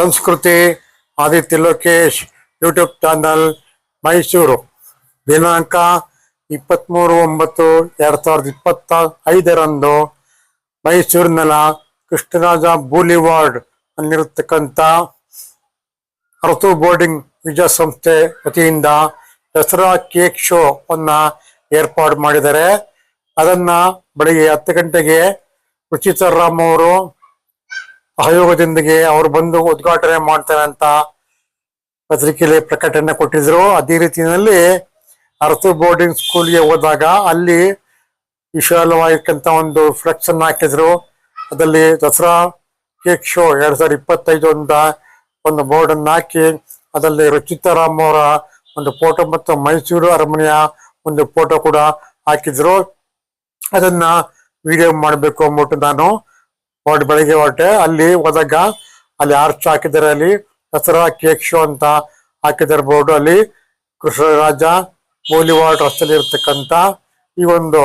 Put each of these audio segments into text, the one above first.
ಸಂಸ್ಕೃತಿ Aditya Lokesh, YouTube channel Mysuru. ದಿನಾಂಕ ಇಪ್ಪತ್ತ್ಮೂರು ಒಂಬತ್ತು ಎರಡು ಸಾವಿರದ ಇಪ್ಪತ್ತ ಐದರಂದು ಮೈಸೂರಿನ ಕೃಷ್ಣರಾಜ ಬೂಲಿವಾರ್ಡ್ ಅಲ್ಲಿರತಕ್ಕಂಥ ಅರ್ತು ಬೋರ್ಡಿಂಗ್ ವಿದ್ಯಾಸಂಸ್ಥೆ ವತಿಯಿಂದ ದಸರಾ ಕೇಕ್ ಶೋ ಅನ್ನ ಏರ್ಪಾಡು ಮಾಡಿದ್ದಾರೆ. ಅದನ್ನ ಬೆಳಿಗ್ಗೆ ಹತ್ತು ಗಂಟೆಗೆ ರುಚಿತಾ ರಾಮ್ ಅವರು ಸಹಯೋಗದೊಂದಿಗೆ ಅವರು ಬಂದು ಉದ್ಘಾಟನೆ ಮಾಡ್ತಾರೆ ಅಂತ ಪತ್ರಿಕೆಯಲ್ಲಿ ಪ್ರಕಟಣೆ ಕೊಟ್ಟಿದ್ರು. ಅದೇ ರೀತಿಯಲ್ಲಿ ಅರಸು ಬೋರ್ಡಿಂಗ್ ಸ್ಕೂಲ್ಗೆ ಹೋದಾಗ ಅಲ್ಲಿ ವಿಶಾಲವಾಗಿರ್ತಕ್ಕಂಥ ಒಂದು ಫ್ಲೆಕ್ಸ್ ಹಾಕಿದ್ರು. ಅದರಲ್ಲಿ ದಸರಾ ಕೇಕ್ ಶೋ ಎರಡ್ ಸಾವಿರದ ಇಪ್ಪತ್ತೈದು ಅಂತ ಒಂದು ಬೋರ್ಡ್ ಅನ್ನ ಹಾಕಿ, ಅದರಲ್ಲಿ ರುಚಿತಾರಾಮ್ ಅವರ ಒಂದು ಫೋಟೋ ಮತ್ತು ಮೈಸೂರು ಅರಮನೆಯ ಒಂದು ಫೋಟೋ ಕೂಡ ಹಾಕಿದ್ರು. ಅದನ್ನ ವಿಡಿಯೋ ಮಾಡಬೇಕು ಅಂದ್ಬಿಟ್ಟು ನಾನು ಹೊರಟು ಬೆಳಿಗ್ಗೆ ಹೊರಟೆ, ಅಲ್ಲಿ ಹೋದಾಗ ಅಲ್ಲಿ ಆರ್ಚ್ ಹಾಕಿದ್ದಾರೆ, ಅಲ್ಲಿ ದಸರಾ ಕೇಕ್ ಶೋ ಅಂತ ಹಾಕಿದ್ದಾರೆ ಬೋರ್ಡು ಅಲ್ಲಿ ಕೃಷ್ಣರಾಜ ವಾರ್ಡ್ ರಸ್ತೆಯಲ್ಲಿ ಇರ್ತಕ್ಕಂಥ ಈ ಒಂದು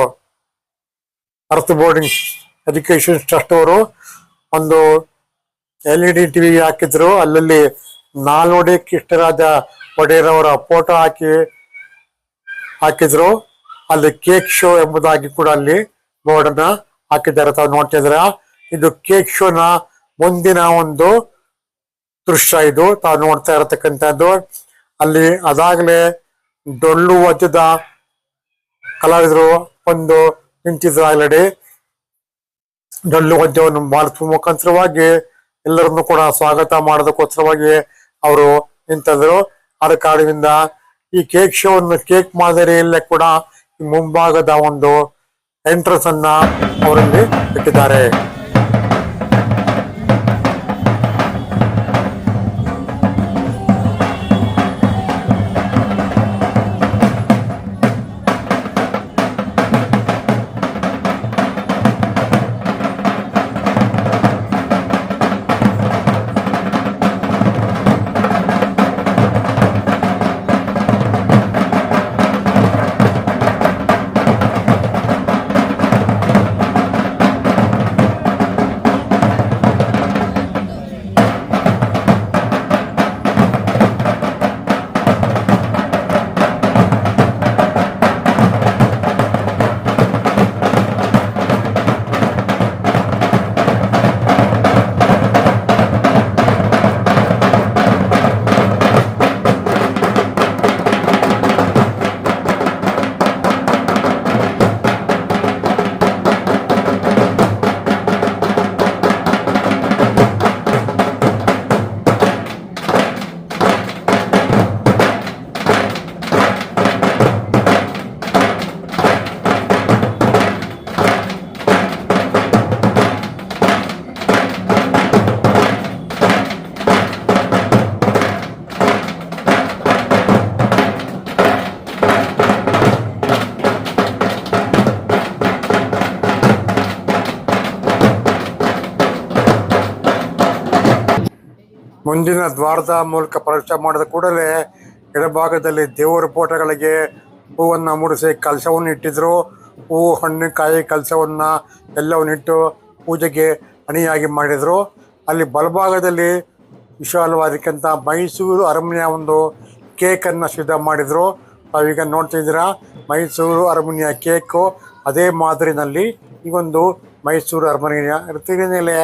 ಅರ್ತ್ ಬೋರ್ಡಿಂಗ್ ಎಜುಕೇಶನ್ ಟ್ರಸ್ಟ್ ಅವರು ಒಂದು ಎಲ್ ಇ ಡಿ ಟಿವಿ ಹಾಕಿದ್ರು. ಅಲ್ಲಲ್ಲಿ ನಾಲ್ವಡಿ ಕೃಷ್ಣರಾಜ ಒಡೆಯರ್ ಅವರ ಫೋಟೋ ಹಾಕಿ ಹಾಕಿದ್ರು. ಅಲ್ಲಿ ಕೇಕ್ ಶೋ ಎಂಬುದಾಗಿ ಕೂಡ ಅಲ್ಲಿ ಬೋರ್ಡ್ ಅನ್ನ ಹಾಕಿದ್ದಾರೆ. ತಾವು ನೋಡ್ತಾ ಇದು ಕೇಕ್ ಶೋನ ಮುಂದಿನ ಒಂದು ದೃಶ್ಯ ಇದು. ತಾವು ನೋಡ್ತಾ ಇರತಕ್ಕಂಥದ್ದು. ಅಲ್ಲಿ ಅದಾಗಲೇ ಡೊಳ್ಳು ವಜ್ಜದ ಕಲಾವಿದರು ಒಂದು ನಿಂತಿದ್ರು ಆಲ್ರೆಡಿ ಡೊಳ್ಳು ವಾದ್ಯವನ್ನು ಮಾಡಿಸುವ ಮುಖಾಂತರವಾಗಿ ಎಲ್ಲರನ್ನು ಕೂಡ ಸ್ವಾಗತ ಮಾಡೋದಕ್ಕೋಸ್ಕರವಾಗಿ ಅವರು ನಿಂತಿದ್ರು. ಆದ ಕಾರಣದಿಂದ ಈ ಕೇಕ್ ಶೋವನ್ನು ಕೇಕ್ ಮಾದರಿಯಲ್ಲೇ ಕೂಡ ಮುಂಭಾಗದ ಒಂದು ಎಂಟ್ರೆನ್ಸ್ ಅನ್ನ ಅವರಲ್ಲಿ ಇಟ್ಟಿದ್ದಾರೆ. ಮುಂದಿನ ದ್ವಾರದ ಮೂಲಕ ಪ್ರವೇಶ ಮಾಡಿದ ಕೂಡಲೇ ಎಡಭಾಗದಲ್ಲಿ ದೇವರ ಫೋಟೋಗಳಿಗೆ ಹೂವನ್ನು ಮೂಡಿಸಿ ಕಲಶವನ್ನು ಇಟ್ಟಿದ್ರು. ಹೂವು ಹಣ್ಣು, ಕಾಯಿ, ಕಲಶವನ್ನ ಎಲ್ಲವನ್ನು ಇಟ್ಟು ಪೂಜೆಗೆ ಅಣಿಯಾಗಿ ಮಾಡಿದ್ರು. ಅಲ್ಲಿ ಬಲಭಾಗದಲ್ಲಿ ವಿಶಾಲವಾದಕ್ಕಂಥ ಮೈಸೂರು ಅರಮನೆಯ ಒಂದು ಕೇಕನ್ನು ಸಿದ್ಧ ಮಾಡಿದ್ರು. ನೋಡ್ತಾ ನೋಡ್ತಿದ್ದೀರಾ ಮೈಸೂರು ಅರಮನೆಯ ಕೇಕು ಅದೇ ಮಾದರಿನಲ್ಲಿ ಈ ಒಂದು ಮೈಸೂರು ಅರಮನೆಯ ಮೇಲೆ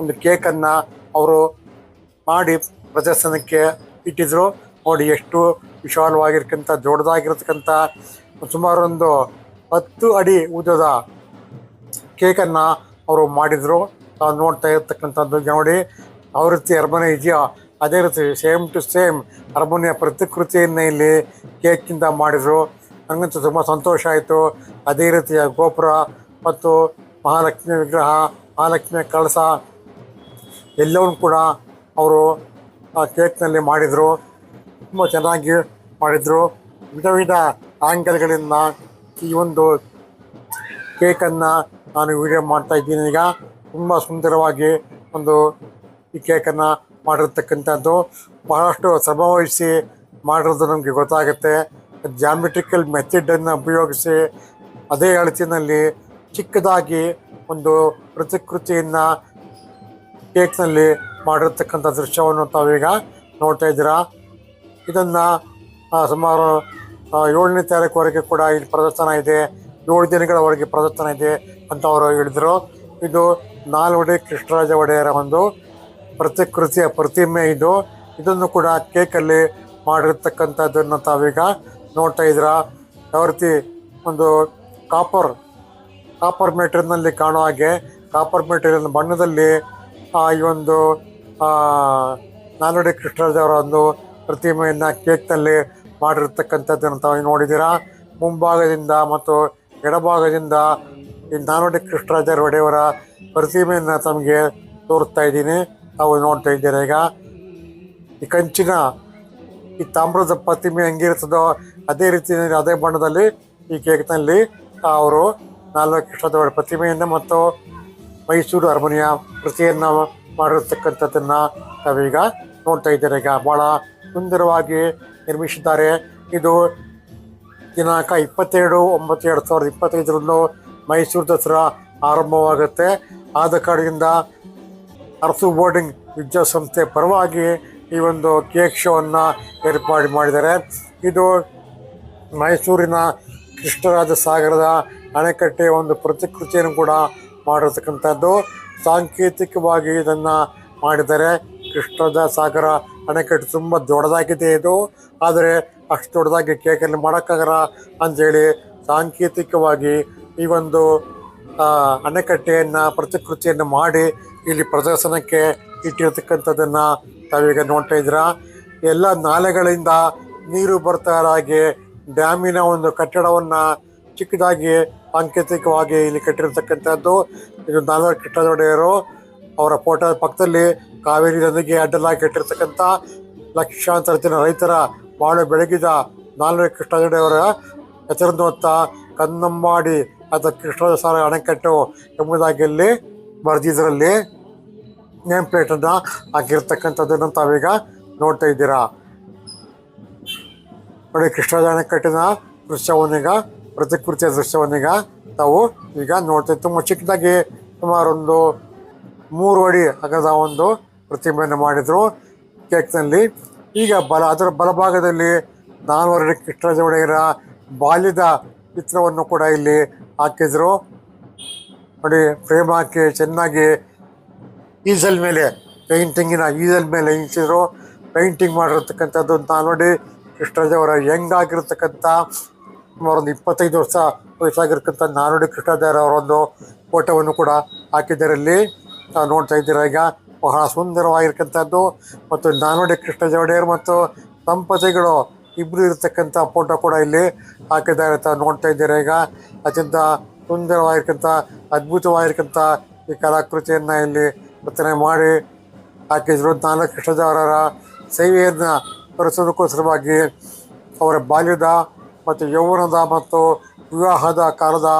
ಒಂದು ಕೇಕನ್ನು ಅವರು ಮಾಡಿ ಪ್ರದರ್ಶನಕ್ಕೆ ಇಟ್ಟಿದ್ರು. ನೋಡಿ, ಎಷ್ಟು ವಿಶಾಲವಾಗಿರ್ತಕ್ಕಂಥ, ದೊಡ್ಡದಾಗಿರ್ತಕ್ಕಂಥ, ಸುಮಾರೊಂದು ಹತ್ತು ಅಡಿ ಉದ್ದದ ಕೇಕನ್ನು ಅವರು ಮಾಡಿದರು. ತಾವು ನೋಡ್ತಾ ಇರ್ತಕ್ಕಂಥದ್ದು ನೋಡಿ. ಯಾವ ರೀತಿ ಅರಮನೆ ಇದೆಯೋ? ಅದೇ ರೀತಿ ಸೇಮ್ ಟು ಸೇಮ್ ಅರಮನೆಯ ಪ್ರತಿಕೃತಿಯನ್ನು ಇಲ್ಲಿ ಕೇಕಿಂದ ಮಾಡಿದರು. ನನಗಂತೂ ತುಂಬ ಸಂತೋಷ ಆಯಿತು. ಅದೇ ರೀತಿಯ ಗೋಪುರ ಮತ್ತು ಮಹಾಲಕ್ಷ್ಮಿ ವಿಗ್ರಹ ಮಹಾಲಕ್ಷ್ಮಿಯ ಕಳಸ ಎಲ್ಲವನ್ನು ಕೂಡ ಅವರು ಕೇಕ್ನಲ್ಲಿ ಮಾಡಿದರು, ತುಂಬ ಚೆನ್ನಾಗಿ ಮಾಡಿದರು. ವಿಧ ವಿಧ ಆ್ಯಂಗಲ್ಗಳಿಂದ ಈ ಒಂದು ಕೇಕನ್ನು ನಾನು ವಿಡಿಯೋ ಮಾಡ್ತಾ ಇದ್ದೀನಿ. ಈಗ ತುಂಬ ಸುಂದರವಾಗಿ ಒಂದು ಈ ಕೇಕನ್ನು ಮಾಡಿರ್ತಕ್ಕಂಥದ್ದು. ಬಹಳಷ್ಟು ಶ್ರಮವಹಿಸಿ ಮಾಡಿರೋದು ನಮಗೆ ಗೊತ್ತಾಗುತ್ತೆ. ಜಾಮೆಟ್ರಿಕಲ್ ಮೆಥಡನ್ನು ಉಪಯೋಗಿಸಿ ಅದೇ ಅಳತಿನಲ್ಲಿ ಚಿಕ್ಕದಾಗಿ ಒಂದು ಪ್ರತಿಕೃತಿಯನ್ನು ಕೇಕ್ನಲ್ಲಿ ಮಾಡಿರ್ತಕ್ಕಂಥ ದೃಶ್ಯವನ್ನು ತಾವೀಗ ನೋಡ್ತಾ ಇದ್ದೀರಾ. ಇದನ್ನು ಸುಮಾರು ಏಳನೇ ತಾರೀಕುವರೆಗೆ ಕೂಡ ಇಲ್ಲಿ ಪ್ರದರ್ಶನ ಇದೆ. ಏಳು ದಿನಗಳವರೆಗೆ ಪ್ರದರ್ಶನ ಇದೆ ಅಂತ ಅವರು ಹೇಳಿದರು. ಇದು ನಾಲ್ವಡಿ ಕೃಷ್ಣರಾಜ ಒಡೆಯರ ಒಂದು ಪ್ರತಿಕೃತಿಯ ಪ್ರತಿಮೆ ಇದು. ಇದನ್ನು ಕೂಡ ಕೇಕಲ್ಲಿ ಮಾಡಿರ್ತಕ್ಕಂಥದ್ದನ್ನು ತಾವೀಗ ನೋಡ್ತಾ ಇದ್ದೀರಾ. ಯಾವ ರೀತಿ ಒಂದು ಕಾಪರ್ ಕಾಪರ್ ಮೆಟೀರಿಯಲ್ನಲ್ಲಿ ಕಾಣೋ ಹಾಗೆ ಕಾಪರ್ ಮೆಟೀರಿಯಲ್ ಬಣ್ಣದಲ್ಲಿ ಈ ಒಂದು ನಾಲ್ವಡಿ ಕೃಷ್ಣರಾಜ ಅವರ ಒಂದು ಪ್ರತಿಮೆಯನ್ನು ಕೇಕ್ನಲ್ಲಿ ಮಾಡಿರ್ತಕ್ಕಂಥದ್ದನ್ನು ತಾವು ನೋಡಿದ್ದೀರಾ? ಮುಂಭಾಗದಿಂದ ಮತ್ತು ಎಡಭಾಗದಿಂದ ಈ ನಾಲ್ವಡಿ ಕೃಷ್ಣರಾಜರ ಒಡೆಯವರ ಪ್ರತಿಮೆಯನ್ನು ತಮಗೆ ತೋರಿಸ್ತಾ ಇದ್ದೀನಿ. ತಾವು ನೋಡ್ತಾ ಇದ್ದೀರಾ ಈಗ? ಈ ಕಂಚಿನ, ಈ ತಾಮ್ರದ ಪ್ರತಿಮೆ ಹೆಂಗಿರ್ತದೋ ಅದೇ ರೀತಿ ಅದೇ ಬಣ್ಣದಲ್ಲಿ ಈ ಕೇಕ್ನಲ್ಲಿ ಅವರು ನಾಲ್ವಡಿ ಕೃಷ್ಣದವರ ಪ್ರತಿಮೆಯನ್ನು ಮತ್ತು ಮೈಸೂರು ಅರಮನೆಯ ಕೃತಿಯನ್ನು ಮಾಡಿರತಕ್ಕಂಥದ್ದನ್ನು ನಾವೀಗ ನೋಡ್ತಾ ಇದ್ದೇನೆ ಈಗ ಭಾಳ ಸುಂದರವಾಗಿ ನಿರ್ಮಿಸಿದ್ದಾರೆ. ಇದು ದಿನಾಂಕ ಇಪ್ಪತ್ತೆರಡು ಒಂಬತ್ತು ಎರಡು ಸಾವಿರದ ಇಪ್ಪತ್ತೈದರಂದು ಮೈಸೂರು ದಸರಾ ಆರಂಭವಾಗುತ್ತೆ. ಆದ ಕಾರಣದಿಂದ ಅರಸು ಬೋರ್ಡಿಂಗ್ ವಿದ್ಯಾಸಂಸ್ಥೆ ಪರವಾಗಿ ಈ ಒಂದು ಕೇಕ್ ಶೋವನ್ನು ಏರ್ಪಾಡು ಮಾಡಿದ್ದಾರೆ. ಇದು ಮೈಸೂರಿನ ಕೃಷ್ಣರಾಜ ಸಾಗರದ ಅಣೆಕಟ್ಟೆಯ ಒಂದು ಪ್ರತಿಕೃತಿಯನ್ನು ಕೂಡ ಮಾಡಿರ್ತಕ್ಕಂಥದ್ದು ಸಾಂಕೇತಿಕವಾಗಿ ಇದನ್ನು ಮಾಡಿದರೆ ಕೃಷ್ಣದ ಸಾಗರ ಅಣೆಕಟ್ಟು ತುಂಬ ದೊಡ್ಡದಾಗಿದೆ ಇದು. ಆದರೆ ಅಷ್ಟು ದೊಡ್ಡದಾಗಿ ಕೇಕಲ್ಲಿ ಮಾಡೋಕ್ಕಾಗಲ್ಲ ಅಂಥೇಳಿ ಸಾಂಕೇತಿಕವಾಗಿ ಈ ಒಂದು ಅಣೆಕಟ್ಟೆಯನ್ನು, ಪ್ರತಿಕೃತಿಯನ್ನು ಮಾಡಿ ಇಲ್ಲಿ ಪ್ರದರ್ಶನಕ್ಕೆ ಇಟ್ಟಿರ್ತಕ್ಕಂಥದ್ದನ್ನು ತಾವೀಗ ನೋಡ್ತಾ ಇದ್ದೀರಾ. ಎಲ್ಲ ನಾಲೆಗಳಿಂದ ನೀರು ಬರ್ತಾ ಇರೋ ಹಾಗೆ ಡ್ಯಾಮಿನ ಒಂದು ಕಟ್ಟಡವನ್ನು ಚಿಕ್ಕದಾಗಿ ಸಾಂಕೇತಿಕವಾಗಿ ಇಲ್ಲಿ ಕಟ್ಟಿರ್ತಕ್ಕಂಥದ್ದು ಇದು ನಾಲ್ವರು ಕಿಟ್ಟದೊಡೆಯರು ಅವರ ಫೋಟೋ ಪಕ್ಕದಲ್ಲಿ ಕಾವೇರಿ ನದಿಗೆ ಅಡ್ಡಲಾಗಿ ಕಟ್ಟಿರ್ತಕ್ಕಂಥ ಲಕ್ಷಾಂತರ ಜನ ರೈತರ ಬಾಳು ಬೆಳಗಿದ ನಾಲ್ವರು ಕೃಷ್ಣದೊಡೆಯವರ ಹೊತ್ತ ಕನ್ನಂಬಾಡಿ ಅಥವಾ ಕೃಷ್ಣದ ಸಾರ ಅಣೆಕಟ್ಟು ಎಂಬುದಾಗಿ ಇಲ್ಲಿ ಬರೆದಿದ್ದರಲ್ಲಿ ನೇಮ್ ಪ್ಲೇಟನ್ನು ಹಾಕಿರ್ತಕ್ಕಂಥದ್ದನ್ನು ತಾವೀಗ ನೋಡ್ತಾ ಇದ್ದೀರಾ. ನೋಡಿ ಕೃಷ್ಣದ ಅಣೆಕಟ್ಟಿನ ದೃಶ್ಯವನ್ನೀಗ ಪ್ರತಿಕೃತಿಯ ದೃಶ್ಯವನ್ನೀಗ ನಾವು ಈಗ ನೋಡ್ತೇವೆ ತುಂಬ ಚಿಕ್ಕದಾಗಿ ಸುಮಾರೊಂದು ಮೂರು ಅಡಿ ಅಗದ ಒಂದು ಪ್ರತಿಮೆಯನ್ನು ಮಾಡಿದರು ಕೇಕ್ನಲ್ಲಿ. ಈಗ ಬಲ, ಅದರ ಬಲಭಾಗದಲ್ಲಿ ನಾಲ್ವರು ಕೃಷ್ಣರಾಜ ಒಡೆಯರ ಬಾಲ್ಯದ ಚಿತ್ರವನ್ನು ಕೂಡ ಇಲ್ಲಿ ಹಾಕಿದರು. ನೋಡಿ, ಫ್ರೇಮ್ ಹಾಕಿ ಚೆನ್ನಾಗಿ ಈಸಲ್ ಮೇಲೆ, ಪೇಂಟಿಂಗಿನ ಈಸಲ್ ಮೇಲೆ ಇಂಚಿದ್ರು ಪೇಂಟಿಂಗ್ ಮಾಡಿರ್ತಕ್ಕಂಥದ್ದು ನಾನು ನೋಡಿ ಕೃಷ್ಣರಾಜ ಅವರ ಯಂಗ್ ಆಗಿರ್ತಕ್ಕಂಥ ಸುಮಾರು ಒಂದು ಇಪ್ಪತ್ತೈದು ವರ್ಷ ವಯಸ್ಸಾಗಿರ್ತಕ್ಕಂಥ ನಾನುಡಿ ಕೃಷ್ಣದೇವರ ಅವರೊಂದು ಫೋಟೋವನ್ನು ಕೂಡ ಹಾಕಿದ್ದಾರೆ. ಇಲ್ಲಿ ತಾವು ನೋಡ್ತಾ ಇದ್ದೀರಾ, ಈಗ ಬಹಳ ಸುಂದರವಾಗಿರ್ತಕ್ಕಂಥದ್ದು ಮತ್ತು ನಾನುಡಿ ಕೃಷ್ಣ ಮತ್ತು ದಂಪತಿಗಳು ಇಬ್ಬರು ಇರತಕ್ಕಂಥ ಫೋಟೋ ಕೂಡ ಇಲ್ಲಿ ಹಾಕಿದ್ದಾರೆ ತಾವು ನೋಡ್ತಾ ಇದ್ದೀರಾ. ಈಗ ಅತ್ಯಂತ ಸುಂದರವಾಗಿರ್ತಕ್ಕಂಥ, ಅದ್ಭುತವಾಗಿರ್ತಕ್ಕಂಥ ಈ ಕಲಾಕೃತಿಯನ್ನು ಇಲ್ಲಿ ರಚನೆ ಮಾಡಿ ಹಾಕಿದ್ರು. ನಾಲ್ಕು ಕೃಷ್ಣದೇವರ ಸೇವೆಯನ್ನು ತೋರಿಸೋದಕ್ಕೋಸ್ಕರವಾಗಿ ಅವರ ಬಾಲ್ಯದ ಮತ್ತು ಯೌವನದ ಮತ್ತು ವಿವಾಹದ ಕಾಲದ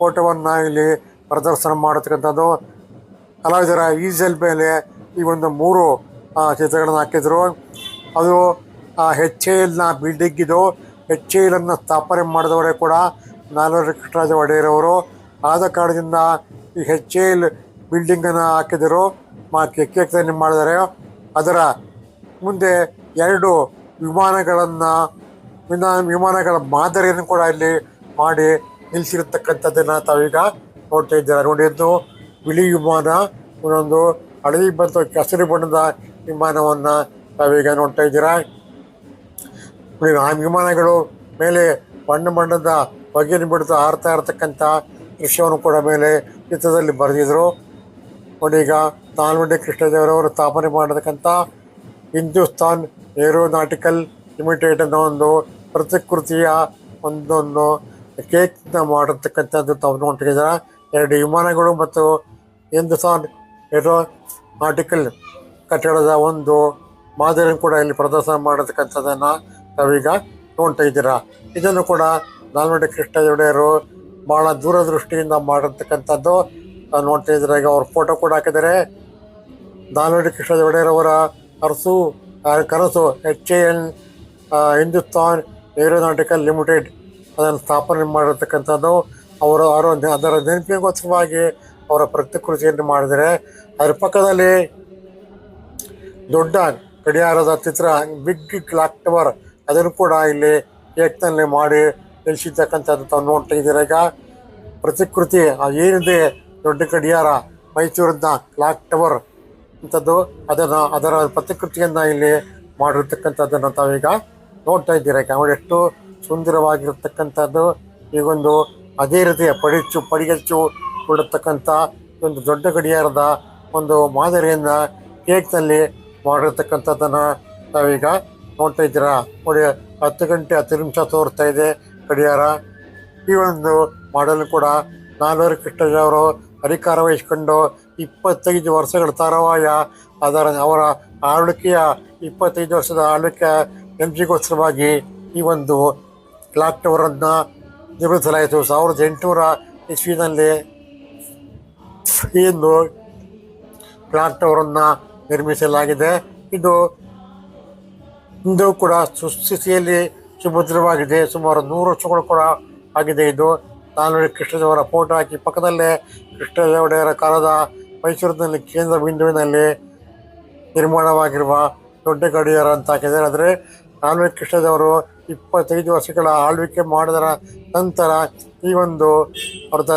ಫೋಟೋವನ್ನು ಇಲ್ಲಿ ಪ್ರದರ್ಶನ ಮಾಡತಕ್ಕಂಥದ್ದು ಕಲಾವಿದರ ಈಜಲ್ ಮೇಲೆ ಈ ಒಂದು ಮೂರು ಚಿತ್ರಗಳನ್ನು ಹಾಕಿದರು. ಅದು ಹೆಚ್ ಎ ಎಲ್ನ ಬಿಲ್ಡಿಂಗ್ ಇದು ಹೆಚ್ ಎ ಎಲನ್ನು ಸ್ಥಾಪನೆ ಮಾಡಿದವರೇ ಕೂಡ ನಾಲ್ವರು ಕೃಷ್ಣರಾಜ ಒಡೆಯರವರು. ಆದ ಕಾರಣದಿಂದ ಈ ಹೆಚ್ ಎ ಎಲ್ ಬಿಲ್ಡಿಂಗನ್ನು ಹಾಕಿದರು. ಮಾ ಕೇಕ್ತನ್ನು ಮಾಡಿದ್ದಾರೆ. ಅದರ ಮುಂದೆ ಎರಡು ವಿಮಾನಗಳನ್ನು ವಿಮಾನ ವಿಮಾನಗಳ ಮಾದರಿಯನ್ನು ಕೂಡ ಇಲ್ಲಿ ಮಾಡಿ ನಿಲ್ಲಿಸಿರ್ತಕ್ಕಂಥದ್ದನ್ನು ತಾವೀಗ ನೋಡ್ತಾ ಇದ್ದೇವೆ ನೋಡಿ, ಇದು ಬಿಳಿ ವಿಮಾನ ಒಂದೊಂದು ಹಳದಿ ಮತ್ತು ಕೆಸರು ಬಣ್ಣದ ವಿಮಾನವನ್ನು ತಾವೀಗ ನೋಡ್ತಾ ಇದ್ದೀರಾ. ಆ ವಿಮಾನಗಳು ಮೇಲೆ ಬಣ್ಣ ಬಣ್ಣದ ಹೊಗೆಯನ್ನು ಬಿಡ್ತಾ ಹಾರ್ತಾ ಇರತಕ್ಕಂಥ ದೃಶ್ಯವನ್ನು ಕೂಡ ಮೇಲೆ ಚಿತ್ರದಲ್ಲಿ ಬರೆದಿದ್ರು. ಈಗ ನಾಲ್ವಡಿ ಕೃಷ್ಣದೇವರವರು ಸ್ಥಾಪನೆ ಮಾಡತಕ್ಕಂಥ ಹಿಂದೂಸ್ತಾನ್ ಏರೋನಾಟಿಕಲ್ ಲಿಮಿಟೆಡ್ ಅನ್ನೋ ಒಂದು ಪ್ರತಿಕೃತಿಯ ಒಂದೊಂದು ಕೇಕ್ನ ಮಾಡಿರ್ತಕ್ಕಂಥದ್ದು ತಾವು ನೋಡ್ತಿದ್ದಾರೆ? ಎರಡು ವಿಮಾನಗಳು ಮತ್ತು ಹಿಂದೂಸ್ತಾನ್ ಆರ್ಟಿಕಲ್ ಕಟ್ಟಡದ ಒಂದು ಮಾದರಿಯನ್ನು ಕೂಡ ಇಲ್ಲಿ ಪ್ರದರ್ಶನ ಮಾಡತಕ್ಕಂಥದ್ದನ್ನು ತಾವೀಗ ನೋಡ್ತಾ ಇದ್ದೀರಾ? ಇದನ್ನು ಕೂಡ ನಾಲ್ವಡಿ ಕೃಷ್ಣ ಒಡೆಯರು ಭಾಳ ದೂರದೃಷ್ಟಿಯಿಂದ ಮಾಡಿರ್ತಕ್ಕಂಥದ್ದು. ನೋಡ್ತಾ ಇದ್ದಾರೆ? ಈಗ ಅವ್ರ ಫೋಟೋ ಕೂಡ ಹಾಕಿದ್ದಾರೆ. ನಾಲ್ವಡಿ ಕೃಷ್ಣ ಒಡೆಯರವರ ಅರಸು ಕನಸು, H A N Hindustan aeronautical limited ಅದನ್ನು ಸ್ಥಾಪನೆ ಮಾಡಿರ್ತಕ್ಕಂಥದ್ದು. ಅವರು ಅವರು ಅದರ ನೆನಪಿಗೋಸ್ಕರವಾಗಿ ಅವರ ಪ್ರತಿಕೃತಿಯನ್ನು ಮಾಡಿದರೆ. ಅದರ ಪಕ್ಕದಲ್ಲಿ ದೊಡ್ಡ ಗಡಿಯಾರದ ಚಿತ್ರ, ಬಿಗ್ ಕ್ಲಾಕ್ ಟವರ್, ಅದನ್ನು ಕೂಡ ಇಲ್ಲಿ ಕೇಕ್ನಲ್ಲಿ ಮಾಡಿ ನಿಲ್ಲಿಸಿರ್ತಕ್ಕಂಥದ್ದು ತಾವು ನೋಡ್ತಾ ಇದ್ದೀರ ಈಗ. ಪ್ರತಿಕೃತಿ ಏನಿದೆ ದೊಡ್ಡ ಗಡಿಯಾರ, ಮೈಸೂರಿನ ಕ್ಲಾಕ್ ಟವರ್ ಅಂಥದ್ದು, ಅದನ್ನು, ಅದರ ಪ್ರತಿಕೃತಿಯನ್ನು ಇಲ್ಲಿ ಮಾಡಿರ್ತಕ್ಕಂಥದ್ದನ್ನು ತಾವೀಗ ನೋಡ್ತಾ ಇದ್ದೀರ ನೋಡಿ ಎಷ್ಟು ಸುಂದರವಾಗಿರತಕ್ಕಂಥದ್ದು. ಈಗೊಂದು ಅದೇ ರೀತಿಯ ಪಡಿಚ್ಚು, ಪಡಿಗಚ್ಚು ಕೊಡತಕ್ಕಂಥ ಒಂದು ದೊಡ್ಡ ಗಡಿಯಾರದ ಒಂದು ಮಾದರಿಯನ್ನು ಕೇಕ್ನಲ್ಲಿ ಮಾಡಿರ್ತಕ್ಕಂಥದ್ದನ್ನು ನಾವೀಗ ನೋಡ್ತಾ ಇದ್ದೀರಾ? ನೋಡಿ, ಹತ್ತು ಗಂಟೆ ಹತ್ತು ನಿಮಿಷ ತೋರ್ತಾ ಇದೆ ಗಡಿಯಾರ. ಈ ಒಂದು ಮಾಡಲ್ ಕೂಡ ನಾಲ್ವರು ಕೃಷ್ಣಜವರು ಅಧಿಕಾರ ವಹಿಸಿಕೊಂಡು ಇಪ್ಪತ್ತೈದು ವರ್ಷಗಳ ತರುವಾಯ, ಅದರ ಅವರ ಆಳ್ವಿಕೆಯ ಇಪ್ಪತ್ತೈದು ವರ್ಷದ ಆಳ್ವಿಕೆ ನೆನಪಿಗೋಸ್ಕರವಾಗಿ ಈ ಒಂದು ಕ್ಲಾಕ್ ಟವರನ್ನು ನಿರ್ಮಿಸಲಾಯಿತು ಸಾವಿರದ ಎಂಟುನೂರ ಇಸ್ವಿನಲ್ಲಿ ಈ ಒಂದು ಕ್ಲಾಕ್ ಟವರನ್ನು ನಿರ್ಮಿಸಲಾಗಿದೆ. ಇದು ಇಂದು ಕೂಡ ಸುಸ್ಥಿತಿಯಲ್ಲಿ ಸುಭದ್ರವಾಗಿದೆ. ಸುಮಾರು ನೂರು ವರ್ಷಗಳು ಕೂಡ ಆಗಿದೆ ಇದು. ನಾನು ಕೃಷ್ಣದೇವರ ಫೋಟೋ ಹಾಕಿ ಪಕ್ಕದಲ್ಲೇ ಕೃಷ್ಣದೇವಡೆಯರ ಕಾಲದ ಮೈಸೂರಿನಲ್ಲಿ ಕೇಂದ್ರ ಬಿಂದುವಿನಲ್ಲಿ ನಿರ್ಮಾಣವಾಗಿರುವ ದೊಡ್ಡ ಗಡಿಯಾರ ಅಂತ ಹಾಕಿದ್ದಾರೆ. ಅಂದರೆ ನಾಲ್ವಡಿ ಕೃಷ್ಣದವರು ಇಪ್ಪತ್ತೈದು ವರ್ಷಗಳ ಆಳ್ವಿಕೆ ಮಾಡಿದರ ನಂತರ ಈ ಒಂದು ಅವ್ರದ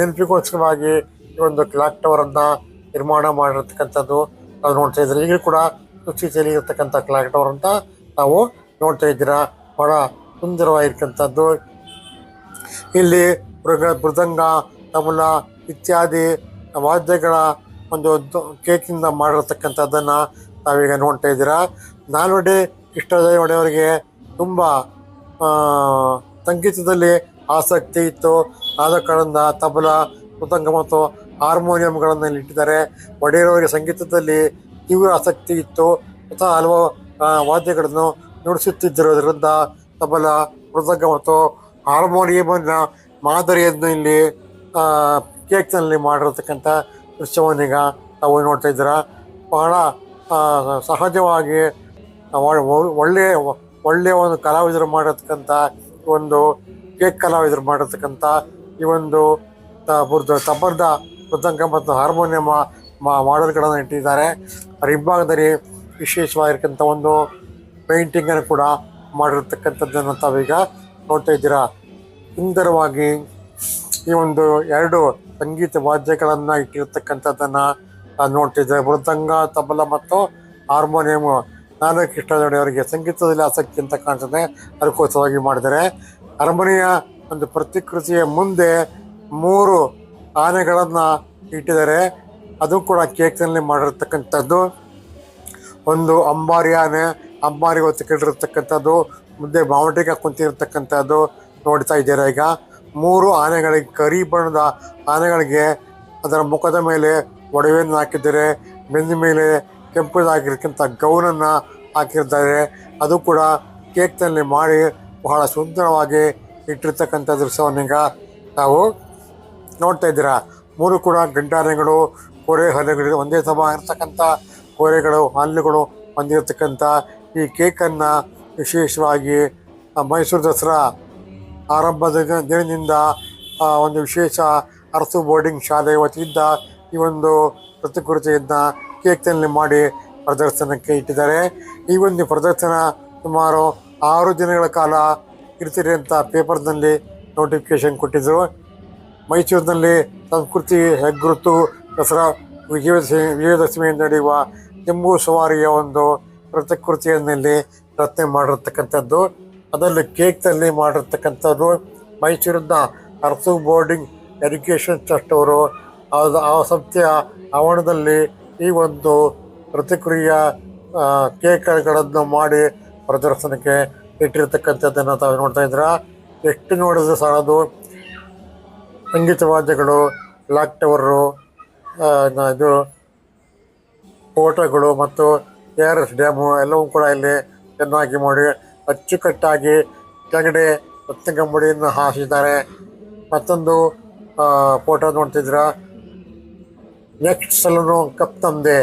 ನೆನಪಿಗೋಸ್ಕರವಾಗಿ ಈ ಒಂದು ಕ್ಲಾಕ್ ಟವರನ್ನು ನಿರ್ಮಾಣ ಮಾಡಿರ್ತಕ್ಕಂಥದ್ದು ನಾವು ನೋಡ್ತಾ ಇದ್ದೀರಿ. ಈಗಲೂ ಕೂಡ ಸುಸ್ಥಿತಿಯಲ್ಲಿ ಇರತಕ್ಕಂಥ ಕ್ಲಾಕ್ ಟವರ್ ಅಂತ ನಾವು ನೋಡ್ತಾ ಇದ್ದೀರಾ. ಬಹಳ ಸುಂದರವಾಗಿರ್ತಕ್ಕಂಥದ್ದು. ಇಲ್ಲಿ ಮೃಗ, ಮೃದಂಗ ತಮಲ ಇತ್ಯಾದಿ ವಾದ್ಯಗಳ ಒಂದು ಕೇಕಿಂದ ಮಾಡಿರ್ತಕ್ಕಂಥದ್ದನ್ನು ನಾವೀಗ ನೋಡ್ತಾ ಇದ್ದೀರಾ. ನಾಲ್ವಡಿ ಕೃಷ್ಣದೇವಡೆಯವರಿಗೆ ತುಂಬ ಸಂಗೀತದಲ್ಲಿ ಆಸಕ್ತಿ ಇತ್ತು. ಆದ ಕಾರಣ ತಬಲ, ಮೃದಂಗ ಮತ್ತು ಹಾರ್ಮೋನಿಯಂಗಳನ್ನು ಇಟ್ಟಿದ್ದಾರೆ. ಒಡೆಯರವರಿಗೆ ಸಂಗೀತದಲ್ಲಿ ತೀವ್ರ ಆಸಕ್ತಿ ಇತ್ತು. ಮತ್ತು ಹಲವು ವಾದ್ಯಗಳನ್ನು ನುಡಿಸುತ್ತಿದ್ದಿರೋದ್ರಿಂದ ತಬಲ, ಮೃದಂಗ ಮತ್ತು ಹಾರ್ಮೋನಿಯಂನ ಮಾದರಿಯನ್ನು ಇಲ್ಲಿ ಕೇಕ್ನಲ್ಲಿ ಮಾಡಿರತಕ್ಕಂಥ ದೃಶ್ಯವನ್ನೀಗ ತಾವು ನೋಡ್ತಾ ಇದ್ದೀರ. ಬಹಳ ಸಹಜವಾಗಿ ಒಳ್ಳೆಯ ಒಳ್ಳೆಯ ಒಂದು ಕಲಾವಿದರು ಮಾಡಿರ್ತಕ್ಕಂಥ ಒಂದು ಕೇಕ್ ಕಲಾವಿದರು ಮಾಡಿರ್ತಕ್ಕಂಥ ಈ ಒಂದು ತಬರ್ದ ಮೃದಂಗ ಮತ್ತು ಹಾರ್ಮೋನಿಯಂ ಮಾಡೆಲ್ಗಳನ್ನು ಇಟ್ಟಿದ್ದಾರೆ. ಹಿಂಭಾಗದಲ್ಲಿ ವಿಶೇಷವಾಗಿರ್ತಕ್ಕಂಥ ಒಂದು ಪೇಂಟಿಂಗನ್ನು ಕೂಡ ಮಾಡಿರ್ತಕ್ಕಂಥದ್ದನ್ನು ತಾವೀಗ ನೋಡ್ತಾ ಇದ್ದೀರಾ. ಸುಂದರವಾಗಿ ಈ ಒಂದು ಎರಡು ಸಂಗೀತ ವಾದ್ಯಗಳನ್ನು ಇಟ್ಟಿರ್ತಕ್ಕಂಥದ್ದನ್ನು ನಾನು ನೋಡ್ತಿದ್ದೆ ಮೃದಂಗ, ತಬಲ ಮತ್ತು ಹಾರ್ಮೋನಿಯಂ ನಾನು ಕೃಷ್ಣದೇವರಿಗೆ ಸಂಗೀತದಲ್ಲಿ ಆಸಕ್ತಿ ಅಂತ ಕಾಣ್ತದೆ. ಅದಕ್ಕೋಸ್ಕರವಾಗಿ ಮಾಡಿದ್ದಾರೆ. ಅರಮನೆಯ ಒಂದು ಪ್ರತಿಕೃತಿಯ ಮುಂದೆ ಮೂರು ಆನೆಗಳನ್ನು ಇಟ್ಟಿದ್ದಾರೆ. ಅದು ಕೂಡ ಕೇಕ್ನಲ್ಲಿ ಮಾಡಿರ್ತಕ್ಕಂಥದ್ದು. ಒಂದು ಅಂಬಾರಿ ಆನೆ, ಅಂಬಾರಿ ಹೊತ್ತು ಕೆಟ್ಟಿರ್ತಕ್ಕಂಥದ್ದು ಮುಂದೆ ಬಾವಟಿಗೆ ಕುಂತಿರ್ತಕ್ಕಂಥದ್ದು ನೋಡ್ತಾ ಇದ್ದೀರಾ ಈಗ. ಮೂರು ಆನೆಗಳಿಗೆ, ಕರಿ ಬಣ್ಣದ ಆನೆಗಳಿಗೆ ಅದರ ಮುಖದ ಮೇಲೆ ಒಡವೆಯನ್ನು ಹಾಕಿದ್ದಾರೆ. ಬೆಂದ ಮೇಲೆ ಕೆಂಪದಾಗಿರ್ತಕ್ಕಂಥ ಗೌನನ್ನು ಹಾಕಿರ್ತಾರೆ. ಅದು ಕೂಡ ಕೇಕ್ನಲ್ಲಿ ಮಾಡಿ ಬಹಳ ಸುಂದರವಾಗಿ ಇಟ್ಟಿರ್ತಕ್ಕಂಥ ದೃಶ್ಯವನ್ನೀಗ ನಾವು ನೋಡ್ತಾ ಇದ್ದೀರಾ. ಮೂರು ಕೂಡ ಗಂಟಾನೆಗಳು ಕೋರೆ ಹಲ್ಲೆಗಳು ಒಂದೇ ಸಮ ಇರ್ತಕ್ಕಂಥ ಕೋರೆಗಳು ಹಲ್ಲುಗಳು ಹೊಂದಿರತಕ್ಕಂಥ ಈ ಕೇಕನ್ನು ವಿಶೇಷವಾಗಿ ಮೈಸೂರು ದಸರಾ ಆರಂಭದ ದಿನದಿಂದ ಒಂದು ವಿಶೇಷ ಅರಸು ಬೋರ್ಡಿಂಗ್ ಶಾಲೆ ವತಿಯಿಂದ ಈ ಒಂದು ಪ್ರತಿಕೃತಿಯನ್ನು ಕೇಕ್ನಲ್ಲಿ ಮಾಡಿ ಪ್ರದರ್ಶನಕ್ಕೆ ಇಟ್ಟಿದ್ದಾರೆ. ಈ ಒಂದು ಪ್ರದರ್ಶನ ಸುಮಾರು ಆರು ದಿನಗಳ ಕಾಲ ಇರ್ತೀರಿ ಅಂತ ಪೇಪರ್ನಲ್ಲಿ ನೋಟಿಫಿಕೇಶನ್ ಕೊಟ್ಟಿದ್ದರು ಮೈಸೂರಿನಲ್ಲಿ ಸಂಸ್ಕೃತಿ ಹೆಗ್ಗುರುತು ದಸರಾ ವಿಜಯದಶಮಿ ವಿಜಯದಶಮಿಯಿಂದ ನಡೆಯುವ ಜಂಬೂ ಸವಾರಿಯ ಒಂದು ಪ್ರತಿಕೃತಿಯನ್ನಲ್ಲಿ ರಚನೆ ಮಾಡಿರ್ತಕ್ಕಂಥದ್ದು. ಅದರಲ್ಲಿ ಕೇಕ್ನಲ್ಲಿ ಮಾಡಿರ್ತಕ್ಕಂಥದ್ದು ಮೈಸೂರಿನ ಅರ್ಸು ಬೋರ್ಡಿಂಗ್ ಎಜುಕೇಷನ್ ಟ್ರಸ್ಟ್ ಅವರು. ಆ ಸಂಸ್ಥೆಯ ಆವರಣದಲ್ಲಿ ಈ ಒಂದು ಪ್ರತಿಕ್ರಿಯ ಕೇಕಗಳನ್ನು ಮಾಡಿ ಪ್ರದರ್ಶನಕ್ಕೆ ಇಟ್ಟಿರ್ತಕ್ಕಂಥದ್ದನ್ನು ತಾವು ನೋಡ್ತಾ ಇದ್ದೀರಾ? ಎಷ್ಟು ನೋಡಿದ್ರೆ ಸಾಲದು? ಸಂಗೀತ ವಾದ್ಯಗಳು ಲಾಕ್ ಟವರು ಇದು, ಫೋಟೋಗಳು ಮತ್ತು ಕೆ ಆರ್ ಎಸ್ ಡ್ಯಾಮು ಎಲ್ಲವೂ ಕೂಡ ಇಲ್ಲಿ ಚೆನ್ನಾಗಿ ಮಾಡಿ ಅಚ್ಚುಕಟ್ಟಾಗಿ ಕೆಳಗಡೆ ರತ್ನಗಂಬಡಿಯನ್ನು ಹಾಸಿದ್ದಾರೆ ಮತ್ತೊಂದು ಫೋಟೋ ನೋಡ್ತಿದ್ದೀರಾ? ನೆಕ್ಸ್ಟ್ ಸಲನು ಕಪ್ ತಂದೆ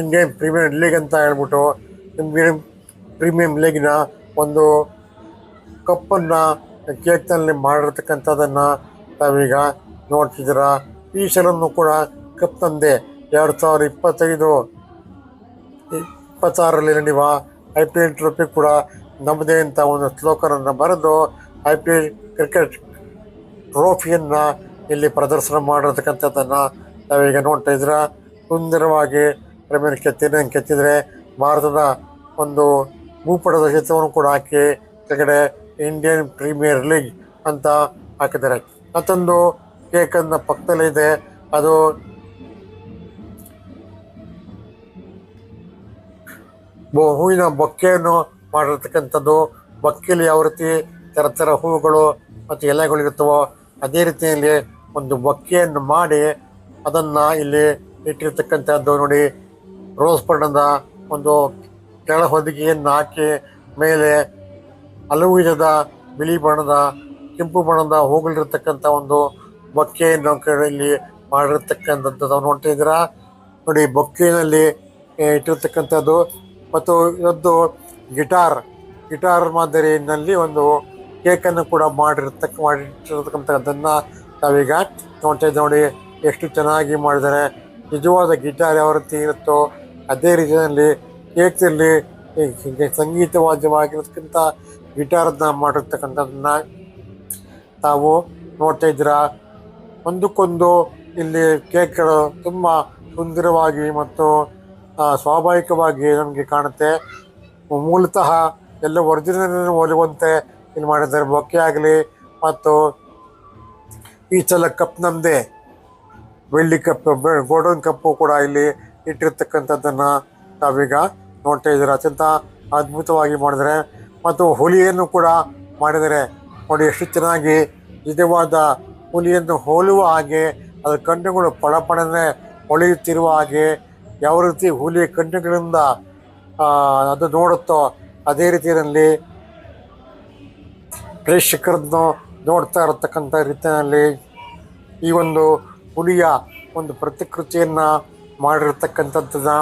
ಇಂಡಿಯನ್ ಪ್ರೀಮಿಯರ್ ಲೀಗ್ ಅಂತ ಹೇಳ್ಬಿಟ್ಟು ಇಂಡಿಯನ್ ಪ್ರೀಮಿಯಮ್ ಲೀಗಿನ ಒಂದು ಕಪ್ಪನ್ನು ಕೇಕ್ನಲ್ಲಿ ಮಾಡಿರ್ತಕ್ಕಂಥದ್ದನ್ನು ತಾವೀಗ ನೋಡ್ತಿದ್ದೀರ. ಈ ಸಲನು ಕೂಡ ಕಪ್ ತಂದೆ, ಎರಡು ಸಾವಿರದ ಇಪ್ಪತ್ತೈದು, ಇಪ್ಪತ್ತಾರರಲ್ಲಿ ನಡೆಯುವ ಐ ಪಿ ಎಲ್ ಟ್ರೋಫಿ ಕೂಡ ನಮ್ಮದೇ ಅಂತ ಒಂದು ಸ್ಲೋಕನನ್ನು ಬರೆದು ಐ ಪಿ ಎಲ್ ಕ್ರಿಕೆಟ್ ಟ್ರೋಫಿಯನ್ನು ಇಲ್ಲಿ ಪ್ರದರ್ಶನ ಮಾಡಿರ್ತಕ್ಕಂಥದ್ದನ್ನು ನಾವೀಗ ನೋಡ್ತಾ ಇದ್ರ ಸುಂದರವಾಗಿ ರಮೇನ ಕೆತ್ತಿನ ಕೆತ್ತಿದರೆ ಭಾರತದ ಒಂದು ಭೂಪಟದ ಚಿತ್ರವನ್ನು ಕೂಡ ಹಾಕಿ, ಕೆಳಗಡೆ ಇಂಡಿಯನ್ ಪ್ರೀಮಿಯರ್ ಲೀಗ್ ಅಂತ ಹಾಕಿದ್ದಾರೆ. ಮತ್ತೊಂದು ಕೇಕನ್ನ ಪಕ್ಕದಲ್ಲಿ ಇದೆ, ಅದು ಹೂವಿನ ಬೊಕ್ಕೆಯನ್ನು ಮಾಡಿರ್ತಕ್ಕಂಥದ್ದು. ಬೊಕ್ಕೆಯಲ್ಲಿ ಯಾವ ರೀತಿ ಥರ ಥರ ಹೂವುಗಳು ಮತ್ತು ಎಲೆಗಳು ಇರ್ತವೋ ಅದೇ ರೀತಿಯಲ್ಲಿ ಒಂದು ಬೊಕ್ಕೆಯನ್ನು ಮಾಡಿ ಅದನ್ನು ಇಲ್ಲಿ ಇಟ್ಟಿರ್ತಕ್ಕಂಥದ್ದು ನೋಡಿ. ರೋಸ್ ಬಣ್ಣದ ಒಂದು ಕೆಳ ಹೊದಿಗೆಯನ್ನು ಹಾಕಿ ಮೇಲೆ ಹಲವು ವಿಧದ ಬಿಳಿ ಬಣ್ಣದ ಕೆಂಪು ಬಣ್ಣದ ಹೂಗಳಿರ್ತಕ್ಕಂಥ ಒಂದು ಬೊಕ್ಕೆಯನ್ನು ಇಲ್ಲಿ ಮಾಡಿರ್ತಕ್ಕಂಥದ್ದು ನೋಡ್ತಾ ಇದ್ದೀರಾ. ನೋಡಿ ಬೊಕ್ಕೆನಲ್ಲಿ ಏ, ಇಟ್ಟಿರ್ತಕ್ಕಂಥದ್ದು. ಮತ್ತು ಇದೊಂದು ಗಿಟಾರ್ ಗಿಟಾರ್ ಮಾದರಿಯಲ್ಲಿ ಒಂದು ಕೇಕನ್ನು ಕೂಡ ಮಾಡಿರ್ತಕ್ಕ ಮಾಡಿರ್ತಕ್ಕಂಥದ್ದನ್ನು ನಾವೀಗ ನೋಡ್ತಾ ಇದ್ದೀವಿ ನೋಡಿ. ಎಷ್ಟು ಚೆನ್ನಾಗಿ ಮಾಡಿದ್ದಾರೆ, ನಿಜವಾದ ಗಿಟಾರ್ ಯಾವ ರೀತಿ ಇರುತ್ತೋ ಅದೇ ರೀತಿಯಲ್ಲಿ ಕೇಕ್ಸಲ್ಲಿ ಈ ಸಂಗೀತ ವಾದ್ಯವಾಗಿರೋದಕ್ಕಿಂತ ಗಿಟಾರನ್ನ ಮಾಡಿರ್ತಕ್ಕಂಥದನ್ನ ತಾವು ನೋಡ್ತಾ ಇದ್ದೀರಾ? ಒಂದಕ್ಕೊಂದು ಇಲ್ಲಿ ಕೇಕ್ಗಳು ತುಂಬ ಸುಂದರವಾಗಿ ಮತ್ತು ಸ್ವಾಭಾವಿಕವಾಗಿ ನಮಗೆ ಕಾಣುತ್ತೆ. ಮೂಲತಃ ಎಲ್ಲ ಒರಿಜಿನಲ್ ಹೋಲುವಂತೆ ಇಲ್ಲಿ ಮಾಡಿದ್ದಾರೆ. ಬೊಕ್ಕೆ ಆಗಲಿ ಮತ್ತು ಈ ಸಲ ಕಪ್ ನಮ್ಮದೇ ಬೆಳ್ಳಿ ಕಪ್ ಗೋಲ್ಡನ್ ಕಪ್ಪು ಕೂಡ ಇಲ್ಲಿ ಇಟ್ಟಿರ್ತಕ್ಕಂಥದ್ದನ್ನು ನಾವೀಗ ನೋಡ್ತಾ ಇದ್ದೀರ. ಅತ್ಯಂತ ಅದ್ಭುತವಾಗಿ ಮಾಡಿದರೆ ಮತ್ತು ಹುಲಿಯನ್ನು ಕೂಡ ಮಾಡಿದರೆ ನೋಡಿ ಎಷ್ಟು ಚೆನ್ನಾಗಿ ನಿಜವಾದ ಹುಲಿಯನ್ನು ಹೋಲುವ ಹಾಗೆ ಅದರ ಕಣ್ಣುಗಳು ಪಡಪಡನೆ ಹೊಳೆಯುತ್ತಿರುವ ಹಾಗೆ, ಯಾವ ರೀತಿ ಹುಲಿಯ ಕಣ್ಣುಗಳಿಂದ ಅದು ನೋಡುತ್ತೋ ಅದೇ ರೀತಿಯಲ್ಲಿ ಪ್ರೇಕ್ಷಕರನ್ನು ನೋಡ್ತಾ ಇರತಕ್ಕಂಥ ರೀತಿಯಲ್ಲಿ ಈ ಒಂದು ಹುಲಿಯ ಒಂದು ಪ್ರತಿಕೃತಿಯನ್ನು ಮಾಡಿರ್ತಕ್ಕಂಥದ್ದನ್ನ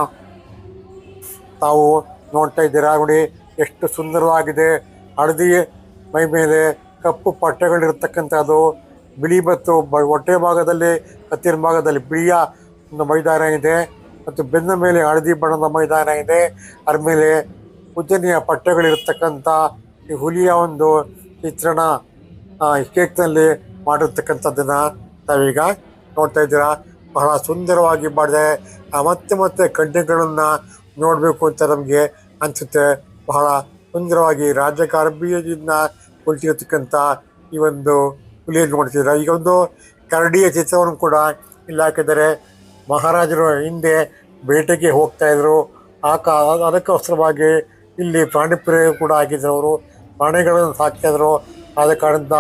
ತಾವು ನೋಡ್ತಾ ಇದ್ದೀರಾ? ನೋಡಿ, ಎಷ್ಟು ಸುಂದರವಾಗಿದೆ. ಹಳದಿ ಮೈ ಮೇಲೆ ಕಪ್ಪು ಪಟ್ಟೆಗಳಿರ್ತಕ್ಕಂಥದ್ದು ಬಿಳಿ ಮತ್ತು ಹೊಟ್ಟೆ ಭಾಗದಲ್ಲಿ, ಕತ್ತಿನ ಭಾಗದಲ್ಲಿ ಬಿಳಿಯ ಒಂದು ಮೈದಾನ ಇದೆ. ಮತ್ತು ಬೆನ್ನ ಮೇಲೆ ಹಳದಿ ಬಣ್ಣದ ಮೈದಾನ ಇದೆ. ಅದ್ರ ಮೇಲೆ ಉದ್ದನೆಯ ಪಟ್ಟೆಗಳಿರ್ತಕ್ಕಂಥ ಈ ಹುಲಿಯ ಒಂದು ಚಿತ್ರಣ ಕೇಕ್ನಲ್ಲಿ ಮಾಡಿರ್ತಕ್ಕಂಥದ್ದನ್ನು ನಾವೀಗ ನೋಡ್ತಾ ಇದ್ದೀರಾ? ಬಹಳ ಸುಂದರವಾಗಿ ಮಾಡಿದೆ. ಮತ್ತೆ ಮತ್ತೆ ಕಣ್ಣುಗಳನ್ನ ನೋಡಬೇಕು ಅಂತ ನಮಗೆ ಅನಿಸುತ್ತೆ. ಬಹಳ ಸುಂದರವಾಗಿ ರಾಜಕಾರ್ಬಿಯದಿಂದ ಕುಳಿತಿರತಕ್ಕಂಥ ಈ ಒಂದು ಹುಲಿಯನ್ನು ನೋಡ್ತಿದ್ದೀರಾ? ಈಗ ಒಂದು ಕರಡಿಯ ಚಿತ್ರವನ್ನು ಕೂಡ ಇಲ್ಲಿ ಹಾಕಿದ್ದಾರೆ ಮಹಾರಾಜರು ಹಿಂದೆ ಬೇಟೆಗೆ ಹೋಗ್ತಾ ಇದ್ರು. ಆ ಕಾ, ಅದಕ್ಕೋಸ್ಕರವಾಗಿ ಇಲ್ಲಿ ಪ್ರಾಣಿ ಪ್ರಿಯ ಕೂಡ ಆಗಿದ್ರು ಅವರು. ಪ್ರಾಣಿಗಳನ್ನು ಸಾಕ್ತಾಯಿದ್ರು ಆದ ಕಾರಣದಿಂದ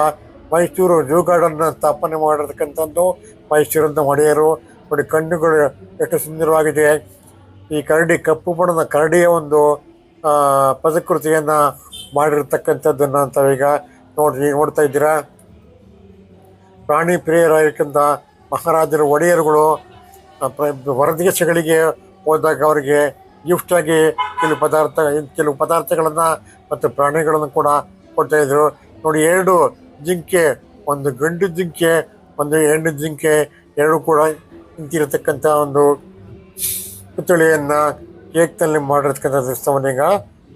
ಮೈಸೂರು ಜೂ ಗಾರ್ಡನ್ನ ಸ್ಥಾಪನೆ ಮಾಡಿರ್ತಕ್ಕಂಥದ್ದು ಮೈಸೂರಿನ ಒಡೆಯರು ನೋಡಿ, ಕಣ್ಣುಗಳು ಎಷ್ಟು ಸುಂದರವಾಗಿದೆ. ಈ ಕರಡಿ, ಕಪ್ಪು ಬಣ್ಣದ ಕರಡಿಯ ಒಂದು ಪದಕೃತಿಯನ್ನು ಮಾಡಿರತಕ್ಕಂಥದ್ದನ್ನು ತಾವೀಗ ನೋಡಿ ನೋಡ್ತಾ ಇದ್ದೀರಾ? ಪ್ರಾಣಿ ಪ್ರಿಯರಾಗಿರ್ತಕ್ಕಂಥ ಮಹಾರಾಜರ, ಒಡೆಯರುಗಳು ವರದೇಶಗಳಿಗೆ ಹೋದಾಗ ಅವರಿಗೆ ಗಿಫ್ಟಾಗಿ ಕೆಲವು ಪದಾರ್ಥ, ಕೆಲವು ಪದಾರ್ಥಗಳನ್ನು ಮತ್ತು ಪ್ರಾಣಿಗಳನ್ನು ಕೂಡ ಕೊಡ್ತಾಯಿದ್ರು ನೋಡಿ, ಎರಡು ಜಿಂಕೆ, ಒಂದು ಗಂಡು ಜಿಂಕೆ ಒಂದು ಹೆಣ್ಣು ಜಿಂಕೆ ಎರಡು ಕೂಡ ನಿಂತಿರತಕ್ಕಂಥ ಒಂದು ಪುತ್ಥಳಿಯನ್ನು ಕೇಕ್ನಲ್ಲಿ ಮಾಡಿರ್ತಕ್ಕಂಥ ದೃಶ್ಯವನ್ನು ಈಗ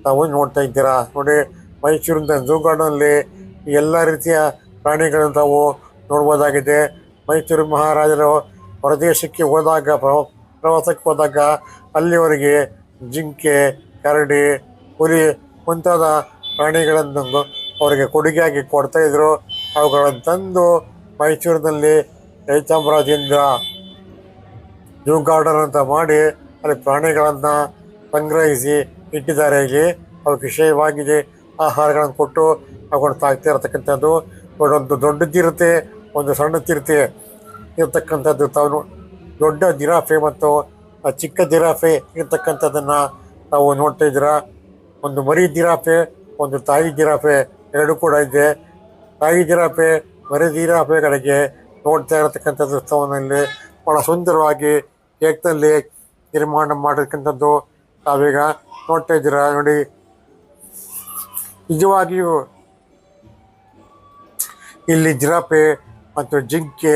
ನಾವು ನೋಡ್ತಾ ಇದ್ದೀರಾ. ನೋಡಿ ಮೈಸೂರಿನ ಝೂ ಗಾರ್ಡನಲ್ಲಿ ಎಲ್ಲ ರೀತಿಯ ಪ್ರಾಣಿಗಳನ್ನು ತಾವು ನೋಡ್ಬೋದಾಗಿದೆ. ಮೈಸೂರು ಮಹಾರಾಜರು ಹೊರದೇಶಕ್ಕೆ ಹೋದಾಗ, ಪ್ರ- ಪ್ರವಾಸಕ್ಕೆ ಹೋದಾಗ ಅಲ್ಲಿವರೆಗೆ ಜಿಂಕೆ, ಕರಡಿ, ಹುಲಿ ಮುಂತಾದ ಪ್ರಾಣಿಗಳನ್ನು ಅವರಿಗೆ ಕೊಡುಗೆಯಾಗಿ ಕೊಡ್ತಾಯಿದ್ರು ಅವುಗಳನ್ನು ತಂದು ಮೈಸೂರಿನಲ್ಲಿ ಜಯಚಾಮರಾಜೇಂದ್ರ ಜೂ ಗಾರ್ಡನ್ ಅಂತ ಮಾಡಿ ಅಲ್ಲಿ ಪ್ರಾಣಿಗಳನ್ನು ಸಂಗ್ರಹಿಸಿ ಇಟ್ಟಿದ್ದಾರೆ. ಇಲ್ಲಿ ಅವಕ್ಕೆ ವಿಷಯವಾಗಿದೆ. ಆಹಾರಗಳನ್ನು ಕೊಟ್ಟು ಅವುಗಳನ್ನು ಸಾಕ್ತಾ ಇರತಕ್ಕಂಥದ್ದು. ಒಂದು ದೊಡ್ಡ ದೊಡ್ಡದಿರುತ್ತೆ ಒಂದು ಸಣ್ಣ ಸಣ್ಣದಿರುತ್ತೆ ಇರತಕ್ಕಂಥದ್ದು. ತಾವು ದೊಡ್ಡ ಜಿರಾಫೆ ಮತ್ತು ಚಿಕ್ಕ ಜಿರಾಫೆ ಇರತಕ್ಕಂಥದ್ದನ್ನು ತಾವು ನೋಡ್ತಾ ಇದ್ದೀರಾ? ಒಂದು ಮರಿ ಜಿರಾಫೆ ಒಂದು ತಾಯಿ ಜಿರಾಫೆ ಎರಡು ಕೂಡ ಇದೆ. ತಾಯಿ ಜಿರಾಫೆ ಮರಿ ಹಬ್ಬಗಳಿಗೆ ನೋಡ್ತಾ ಇರತಕ್ಕಂಥ ದೃಶ್ಯವನ್ನು ಭಾಳ ಸುಂದರವಾಗಿ ಕೇಕ್ನಲ್ಲಿ ನಿರ್ಮಾಣ ಮಾಡಿರ್ತಕ್ಕಂಥದ್ದು ತಾವೀಗ ನೋಡ್ತಾ ಇದ್ದೀರಾ ನೋಡಿ. ನಿಜವಾಗಿಯೂ ಇಲ್ಲಿ ಜಿರಾಪೆ ಮತ್ತು ಜಿಂಕೆ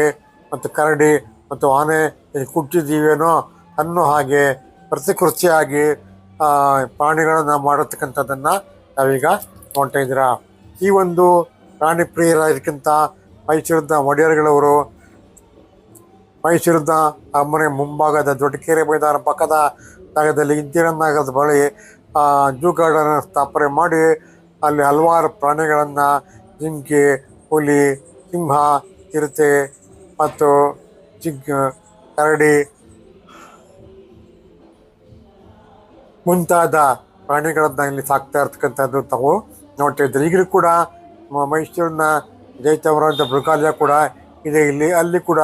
ಮತ್ತು ಕರಡಿ ಮತ್ತು ಆನೆ ಇಲ್ಲಿ ಕುಟ್ಟಿದ್ದೀವೇನೋ ಅನ್ನೋ ಹಾಗೆ ಪ್ರತಿಕೃತಿಯಾಗಿ ಪ್ರಾಣಿಗಳನ್ನು ಮಾಡಿರ್ತಕ್ಕಂಥದ್ದನ್ನ ನಾವೀಗ ನೋಡ್ತಾ ಇದ್ದೀರಾ. ಈ ಒಂದು ಪ್ರಾಣಿ ಪ್ರಿಯರಾಗಿರ್ಕಿಂತ ಮೈಸೂರಿನ ಒಡೆಯರ್ಗಳವರು, ಮೈಸೂರಿನ ಅಮ್ಮನೆ ಮುಂಭಾಗದ ದೊಡ್ಡಕೆರೆ ಮೈದಾನ ಪಕ್ಕದ ಜಾಗದಲ್ಲಿ ಇಂದಿರನಗರದ ಬಳಿ ಜೂ ಗಾರ್ಡನ್ ಸ್ಥಾಪನೆ ಮಾಡಿ, ಅಲ್ಲಿ ಹಲವಾರು ಪ್ರಾಣಿಗಳನ್ನು ಜಿಂಕೆ, ಹುಲಿ, ಸಿಂಹ, ಚಿರತೆ ಮತ್ತು ಚಿಗ್, ಕರಡಿ ಮುಂತಾದ ಪ್ರಾಣಿಗಳನ್ನ ಇಲ್ಲಿ ಸಾಕ್ತಾ ಇರ್ತಕ್ಕಂಥದ್ದು ತಾವು ನೋಡ್ತಾ ಇದ್ದಾರೆ. ಈಗಲೂ ಕೂಡ ಮೈಸೂರಿನ ಜೈತಾವರಂತ ಮೃಗಾಲಯ ಕೂಡ ಇದೆ ಇಲ್ಲಿ. ಅಲ್ಲಿ ಕೂಡ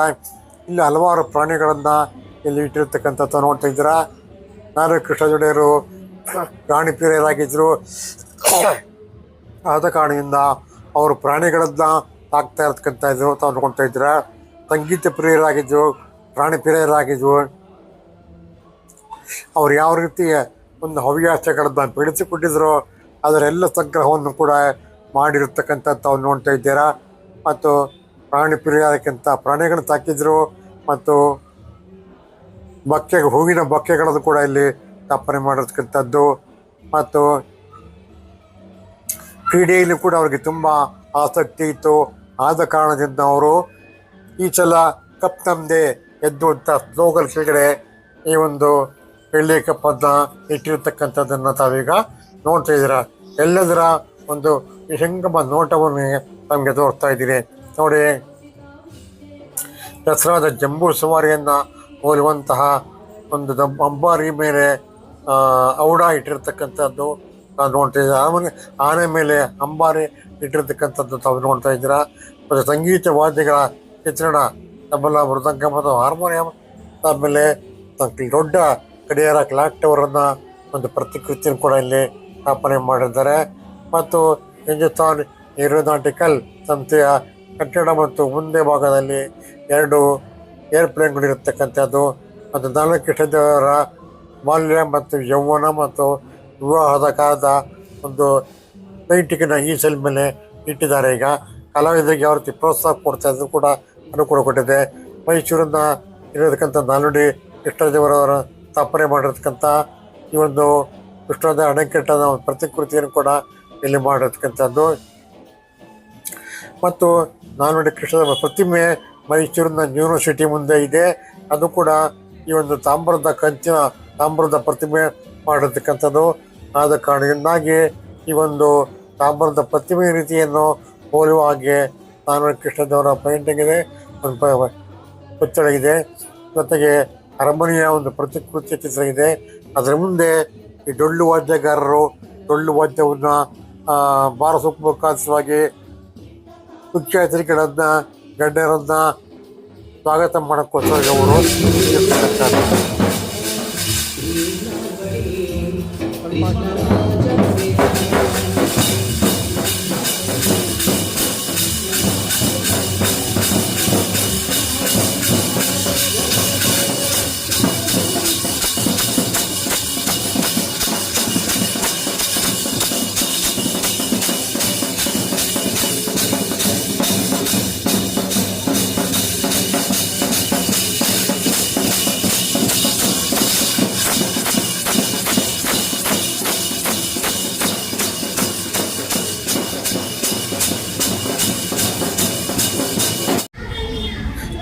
ಇಲ್ಲಿ ಹಲವಾರು ಪ್ರಾಣಿಗಳನ್ನು ಇಲ್ಲಿ ಇಟ್ಟಿರ್ತಕ್ಕಂಥದ್ದು ನೋಡ್ತಾ ಇದ್ದೀರಾ. ನಾನು ಕೃಷ್ಣ ಜೊಡೆಯರು ಪ್ರಾಣಿ ಪ್ರಿಯರಾಗಿದ್ದರು ಆದ ಕಾರಣದಿಂದ ಅವರು ಪ್ರಾಣಿಗಳನ್ನ ಸಾಕ್ತಾ ಇರ್ತಕ್ಕಂಥ ಇದ್ರು ತಾವು ನೋಡ್ತಾ ಇದ್ರ ಸಂಗೀತ ಪ್ರಿಯರಾಗಿದ್ದರು ಪ್ರಾಣಿ ಪ್ರಿಯರಾಗಿದ್ದರು ಅವ್ರು ಯಾವ ರೀತಿ ಒಂದು ಹವ್ಯಾಸಗಳನ್ನ ಬೆಳೆಸಿಕೊಂಡಿದ್ರು, ಅದರೆಲ್ಲ ಸಂಗ್ರಹವನ್ನು ಕೂಡ ಮಾಡಿರ್ತಕ್ಕಂಥದ್ದು ತಾವು ನೋಡ್ತಾ ಇದ್ದೀರಾ? ಮತ್ತು ಪ್ರಾಣಿ ಪ್ರಿಯಾದಕ್ಕಿಂತ ಪ್ರಾಣಿಗಳನ್ನ ತಾಕಿದ್ರು ಮತ್ತು ಬಕ್ಕೆ ಹೂವಿನ ಬಕ್ಕೆಗಳನ್ನು ಕೂಡ ಇಲ್ಲಿ ಸ್ಥಾಪನೆ ಮಾಡಿರ್ತಕ್ಕಂಥದ್ದು. ಮತ್ತು ಕ್ರೀಡೆಯಲ್ಲಿ ಕೂಡ ಅವ್ರಿಗೆ ತುಂಬ ಆಸಕ್ತಿ ಇತ್ತು. ಆದ ಕಾರಣದಿಂದ ಅವರು ಈ ಸಲ ಕಪ್ ತಮ್ಮದೆ ಎದ್ದು ಅಂತ ಕೆಳಗಡೆ ಈ ಒಂದು ಬೆಳ್ಳಿ ಕಪ್ಪನ್ನು ಇಟ್ಟಿರ್ತಕ್ಕಂಥದ್ದನ್ನು ತಾವೀಗ ನೋಡ್ತಾ ಇದ್ದೀರಾ. ಎಲ್ಲದರ ಒಂದು ವಿಹಂಗಮ ನೋಟವನ್ನು ನಮಗೆ ತೋರಿಸ್ತಾ ಇದ್ದೀನಿ ನೋಡಿ, ದಸರಾದ ಜಂಬೂ ಸವಾರಿಯನ್ನು ಹೋಲುವಂತಹ ಒಂದು ಅಂಬಾರಿ ಮೇಲೆ ಔಡ ಇಟ್ಟಿರ್ತಕ್ಕಂಥದ್ದು ನಾವು ನೋಡ್ತಾ ಇದ್ದೀರಾ ಆಮೇಲೆ ಆನೆ ಮೇಲೆ ಅಂಬಾರಿ ಇಟ್ಟಿರ್ತಕ್ಕಂಥದ್ದು ತಾವು ನೋಡ್ತಾ ಇದ್ದೀರಾ? ಮತ್ತು ಸಂಗೀತ ವಾದ್ಯಗಳ ಚಿತ್ರಣ ನಮ್ಮೆಲ್ಲ ಮೃದಂಗ ಮತ್ತು ಹಾರ್ಮೋನಿಯಂ, ಆಮೇಲೆ ದೊಡ್ಡ ಗಡಿಯಾರ ಕ್ಲಾಕ್ ಟವರನ್ನು ಒಂದು ಪ್ರತಿಕೃತಿಯನ್ನು ಕೂಡ ಇಲ್ಲಿ ಸ್ಥಾಪನೆ ಮಾಡಿದ್ದಾರೆ. ಮತ್ತು ಹಿಂದೂಸ್ತಾನ್ ಏರೋನಾಟಿಕಲ್ ಸಂಸ್ಥೆಯ ಕಟ್ಟಡ ಮತ್ತು ಮುಂದೆ ಭಾಗದಲ್ಲಿ ಎರಡು ಏರ್ಪ್ಲೇನ್ಗಳಿರತಕ್ಕಂಥದ್ದು ಮತ್ತು ನಾಲ್ಕೃಷ್ಣದೇವರ ಬಾಲ್ಯ ಮತ್ತು ಯೌವನ ಮತ್ತು ವಿವಾಹದ ಕಾಲದ ಒಂದು ಪೇಂಟಿಂಗನ್ನು ಈ ಸೆಲ್ ಮೇಲೆ ಇಟ್ಟಿದ್ದಾರೆ. ಈಗ ಕಲಾವಿದರಿಗೆ ಯಾವ ರೀತಿ ಪ್ರೋತ್ಸಾಹ ಕೊಡ್ತಾ ಇದ್ರು ಕೂಡ ಅನುಕೂಲ ಕೊಟ್ಟಿದೆ. ಮೈಸೂರಿನ ಇರತಕ್ಕಂಥ ನಾಲ್ನುಡಿ ಕೃಷ್ಣದೇವರವರ ಸ್ಥಾಪನೆ ಮಾಡಿರ್ತಕ್ಕಂಥ ಈ ಒಂದು ಕೃಷ್ಣದ ಅಣೆಕಟ್ಟದ ಒಂದು ಪ್ರತಿಕೃತಿಯನ್ನು ಕೂಡ ಇಲ್ಲಿ ಮಾಡಿರ್ತಕ್ಕಂಥದ್ದು ಮತ್ತು ನಾಲ್ವಡಿ ಕೃಷ್ಣದ ಪ್ರತಿಮೆ ಮೈಸೂರಿನ ಯೂನಿವರ್ಸಿಟಿ ಮುಂದೆ ಇದೆ. ಅದು ಕೂಡ ಈ ಒಂದು ತಾಮ್ರದ ಕಂಚಿನ ತಾಮ್ರದ ಪ್ರತಿಮೆ ಮಾಡಿರ್ತಕ್ಕಂಥದ್ದು ಆದ ಕಾರಣದಿಂದಾಗಿ ಈ ಒಂದು ತಾಮ್ರದ ಪ್ರತಿಮೆ ರೀತಿಯನ್ನು ಹೋಲುವ ಹಾಗೆ ನಾಲ್ವಡಿ ಕೃಷ್ಣದವರ ಪೇಂಟಿಂಗ್ ಇದೆ. ಒಂದು ಪ- ಇದೆ. ಜೊತೆಗೆ ಅರಮನೆಯ ಒಂದು ಪ್ರತಿಕೃತಿ ಚಿತ್ರ ಇದೆ. ಅದರ ಮುಂದೆ ಈ ಡೊಳ್ಳು ವಾದ್ಯಗಾರರು ಡೊಳ್ಳು ವಾದ್ಯವನ್ನು ಬಾರಿಸುವ ಮುಖಾಂತರವಾಗಿ ಮುಖ್ಯ ಅತಿಥಿಗಳನ್ನ ಗಣ್ಯರನ್ನ ಸ್ವಾಗತ ಮಾಡೋಕ್ಕೋಸ್ಕರ ಅವರು ಇರ್ತಕ್ಕಂಥದ್ದು.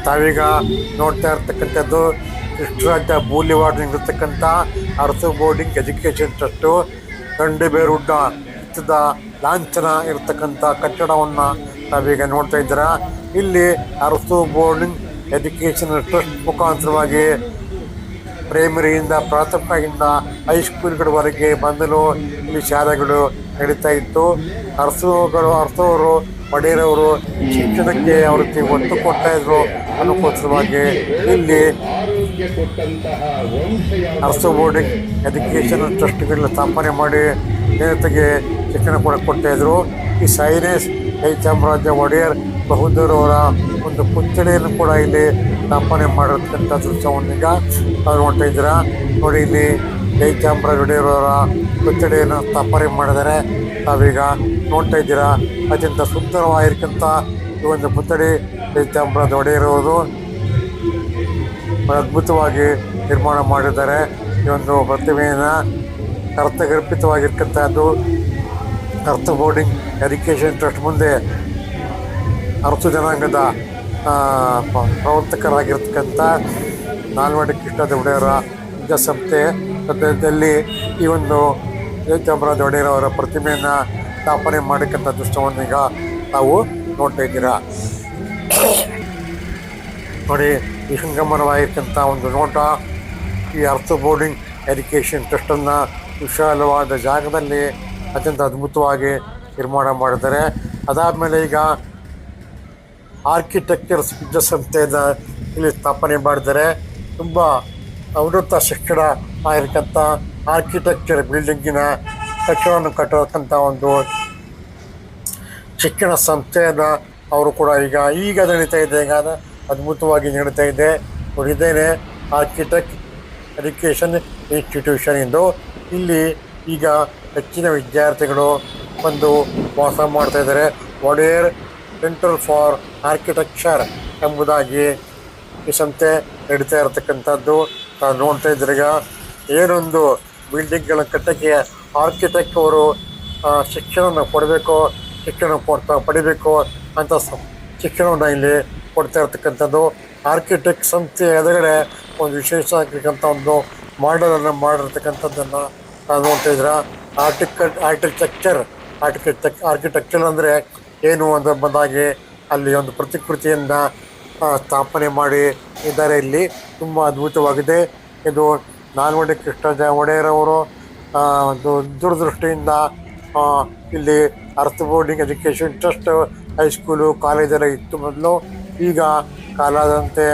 ತಾವೀಗ ನೋಡ್ತಾ ಇರ್ತಕ್ಕಂಥದ್ದು ಕೃಷ್ಣರಾಜ ಇರ್ತಕ್ಕಂಥ ಅರಸು ಬೋರ್ಡಿಂಗ್ ಎಜುಕೇಷನ್ ಟ್ರಸ್ಟು ದಂಡೆಬೇರುಡ್ಡ ಚಿತ್ರದ ಲಾಂಛನ ಇರತಕ್ಕಂಥ ಕಟ್ಟಡವನ್ನು ತಾವೀಗ ನೋಡ್ತಾ ಇದ್ದೀರ. ಇಲ್ಲಿ ಅರಸು ಬೋರ್ಡಿಂಗ್ ಎಜುಕೇಷನ್ ಟ್ರಸ್ಟ್ ಮುಖಾಂತರವಾಗಿ ಪ್ರೈಮರಿಯಿಂದ ಪ್ರಾಥಮಿಕದಿಂದ ಹೈಸ್ಕೂಲ್ಗಳವರೆಗೆ ಬಂದಲು ಇಲ್ಲಿ ಶಾಲೆಗಳು ನಡೀತಾ ಇತ್ತು. ಅರಸುಗಳು ಅರಸವರು ಒಡೆಯರವರು ಶಿಕ್ಷಣಕ್ಕೆ ಅವ್ರಿಗೆ ಒತ್ತು ಕೊಡ್ತಾ ಇದ್ರು. ಅನುಕೂಲವಾಗಿ ಇಲ್ಲಿ ಅರಸು ಬೋರ್ಡಿಂಗ್ ಎಜುಕೇಷನ್ ಟ್ರಸ್ಟ್ಗಳನ್ನ ಸ್ಥಾಪನೆ ಮಾಡಿ ಜನತೆಗೆ ಶಿಕ್ಷಣ ಕೂಡ ಕೊಡ್ತಾ ಇದ್ರು. ಈ ಸೈನೇಸ್ ಕೈ ಚಾಮರಾಜ ಒಡೆಯರ್ ಅವರ ಒಂದು ಪುತ್ಥಳಿಯನ್ನು ಕೂಡ ಇಲ್ಲಿ ಸ್ಥಾಪನೆ ಮಾಡಿರ್ತಕ್ಕಂಥ ದೃಶ್ಯವನ್ನು ಈಗ ನೋಡ್ತಾ ಇದ್ದೀರಾ? ನೋಡಿ ಇಲ್ಲಿ ಜೈ ಚಾಮರಾಜ ಒಡೆಯರವರ ಪುತ್ಥಳಿಯನ್ನು ಸ್ಥಾಪನೆ ಮಾಡಿದ್ದಾರೆ ನಾವೀಗ ನೋಡ್ತಾ ಇದ್ದೀರಾ. ಅತ್ಯಂತ ಸುಂದರವಾಗಿರ್ತಕ್ಕಂಥ ಈ ಒಂದು ಪುತ್ಥಳಿ ಜೈ ಚಾಮರಾಜ ಒಡೆಯರವರು ಅದ್ಭುತವಾಗಿ ನಿರ್ಮಾಣ ಮಾಡಿದ್ದಾರೆ. ಈ ಒಂದು ಪ್ರತಿಮೆಯನ್ನು ಅರ್ಥಗರ್ಭಿತವಾಗಿರ್ತಕ್ಕಂಥದ್ದು ಅರ್ಥ ಬೋರ್ಡಿಂಗ್ ಎಜುಕೇಷನ್ ಟ್ರಸ್ಟ್ ಮುಂದೆ ಅರ್ಥ ಜನಾಂಗದ ಪ್ರವರ್ತಕರಾಗಿರ್ತಕ್ಕಂಥ ನಾಲ್ವಡಿ ಕೃಷ್ಣ ಒಡೆಯರ ವಿದ್ಯಾಸಂಸ್ಥೆ ಸದ್ಯದಲ್ಲಿ ಈ ಒಂದು ಚಾಮರಾಜ ಒಡೆಯರ್ ಅವರ ಪ್ರತಿಮೆಯನ್ನು ಸ್ಥಾಪನೆ ಮಾಡಿಕ್ಕಂಥ ದೃಶ್ಯವನ್ನು ಈಗ ನಾವು ನೋಡ್ತಾ ಇದ್ದೀರಾ. ನೋಡಿ ವಿಹಂಗಮನವಾಗಿರ್ತಂಥ ಒಂದು ನೋಟ, ಈ ಅರ್ಥ ಬೋರ್ಡಿಂಗ್ ಎಜುಕೇಷನ್ ಟ್ರಸ್ಟನ್ನು ವಿಶಾಲವಾದ ಜಾಗದಲ್ಲಿ ಅತ್ಯಂತ ಅದ್ಭುತವಾಗಿ ನಿರ್ಮಾಣ ಮಾಡಿದ್ದಾರೆ. ಅದಾದಮೇಲೆ ಈಗ ಆರ್ಕಿಟೆಕ್ಚರ್ಸ್ ವಿದ್ಯಾಸಂಸ್ಥೆಯನ್ನು ಇಲ್ಲಿ ಸ್ಥಾಪನೆ ಮಾಡಿದ್ದಾರೆ. ತುಂಬ ಉನ್ನತ ಶಿಕ್ಷಣ ಆಗಿರ್ತಕ್ಕಂಥ ಆರ್ಕಿಟೆಕ್ಚರ್ ಬಿಲ್ಡಿಂಗಿನ ಕಟ್ಟಡವನ್ನು ಕಟ್ಟತಕ್ಕಂಥ ಒಂದು ಶಿಕ್ಷಣ ಸಂಸ್ಥೆಯನ್ನು ಅವರು ಕೂಡ ಈಗ ಈಗ ನಡೀತಾ ಇದೆ. ಈಗ ಅದು ಅದ್ಭುತವಾಗಿ ನಡೀತಾ ಇದೆ. ನೋಡಿದ್ದೇನೆ ಆರ್ಕಿಟೆಕ್ಟ್ ಎಜುಕೇಷನ್ ಇನ್ಸ್ಟಿಟ್ಯೂಷನ್ ಎಂದು. ಇಲ್ಲಿ ಈಗ ಹೆಚ್ಚಿನ ವಿದ್ಯಾರ್ಥಿಗಳು ಬಂದು ವಾಸ ಮಾಡ್ತಾ ಇದ್ದಾರೆ. ಒಡೆಯರ್ ಸೆಂಟರ್ ಫಾರ್ ಆರ್ಕಿಟೆಕ್ಚರ್ ಎಂಬುದಾಗಿ ಈ ಸಂಸ್ಥೆ ನಡೀತಾ ಇರತಕ್ಕಂಥದ್ದು. ನೋಡ್ತಾ ಇದ್ದೀರಿಗ ಏನೊಂದು ಬಿಲ್ಡಿಂಗ್ಗಳ ಕಟ್ಟಕ್ಕೆ ಆರ್ಕಿಟೆಕ್ಟ್ ಅವರು ಶಿಕ್ಷಣವನ್ನು ಕೊಡಬೇಕು, ಶಿಕ್ಷಣ ಕೊಡ್ತಾ ಪಡಿಬೇಕು ಅಂತ ಶಿಕ್ಷಣವನ್ನು ಇಲ್ಲಿ ಕೊಡ್ತಾ ಇರ್ತಕ್ಕಂಥದ್ದು. ಆರ್ಕಿಟೆಕ್ಟ್ ಸಂಸ್ಥೆ ಎದುರುಗಡೆ ಒಂದು ವಿಶೇಷ ಆಗಿರ್ತಕ್ಕಂಥ ಒಂದು ಮಾಡಲನ್ನು ಮಾಡಿರ್ತಕ್ಕಂಥದ್ದನ್ನು ನೋಡ್ತಾ ಇದ್ರೆ ಆರ್ಟಿಕಲ್ ಆರ್ಕಿಟೆಕ್ಚರ್ ಆರ್ಕಿಟೆಕ್ ಆರ್ಕಿಟೆಕ್ಚರ್ ಅಂದರೆ ಏನು ಅಂತ ಬಂದಾಗಿ ಅಲ್ಲಿ ಒಂದು ಪ್ರತಿಕೃತಿಯನ್ನು ಸ್ಥಾಪನೆ ಮಾಡಿ ಇದ್ದಾರೆ ಇಲ್ಲಿ. ತುಂಬ ಅದ್ಭುತವಾಗಿದೆ. ಇದು ನಾಲ್ವಡಿ ಕೃಷ್ಣ ಒಡೆಯರವರು ಆ, ಒಂದು ದೂರದೃಷ್ಟಿಯಿಂದ ಇಲ್ಲಿ ಅರ್ಥ boarding education trust high school ಕಾಲೇಜೆಲ್ಲ ಇತ್ತು ಮೊದಲು. ಈಗ ಕಾಲಾದಂತೆ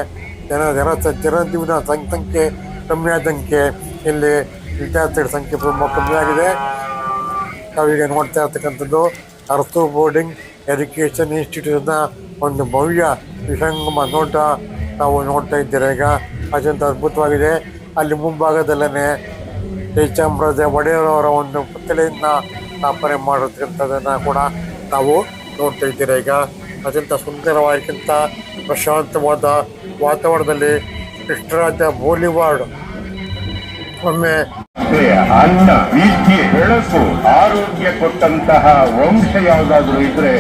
ಜನ ಜನ ಜನಜೀವನ ಸಂಖ್ಯೆ ಕಮ್ಮಿ ಇಲ್ಲಿ ವಿದ್ಯಾರ್ಥಿಗಳ ಸಂಖ್ಯೆ ತುಂಬ ಕಮ್ಮಿ ಆಗಿದೆ. ನಾವೀಗ ನೋಡ್ತಾ ಇರ್ತಕ್ಕಂಥದ್ದು ಅರ್ಥ ಬೋರ್ಡಿಂಗ್ ಎಜುಕೇಷನ್ ಇನ್ಸ್ಟಿಟ್ಯೂಟ್ನ ಒಂದು ಭವ್ಯ ವಿಷಂಗಮ ನೋಟ ನಾವು ನೋಡ್ತಾ ಇದ್ದೀರಾ. ಈಗ ಅತ್ಯಂತ ಅದ್ಭುತವಾಗಿದೆ. ಅಲ್ಲಿ ಮುಂಭಾಗದಲ್ಲೇ ಈ ಚಾಮರಾಜ ಒಡೆಯರವರ ಒಂದು ಪುತ್ಥಳಿಯನ್ನು ಸ್ಥಾಪನೆ ಮಾಡಿರ್ತಕ್ಕಂಥದ್ದನ್ನು ಕೂಡ ನಾವು ನೋಡ್ತಾ ಇದ್ದೀರಾ. ಈಗ ಅತ್ಯಂತ ಸುಂದರವಾಗಿಕ್ಕಿಂತ ಪ್ರಶಾಂತವಾದ ವಾತಾವರಣದಲ್ಲಿ ಕೃಷ್ಣರಾಜ ಬೋಲಿವಾರ್ಡ್ ಒಮ್ಮೆ ಅನ್ನ ವಿದ್ಯೆ ಬೆಳಕು, ಆರೋಗ್ಯ ಕೊಟ್ಟಂತಹ ವಂಶ ಯಾವುದಾದ್ರೂ ಇದ್ರೆ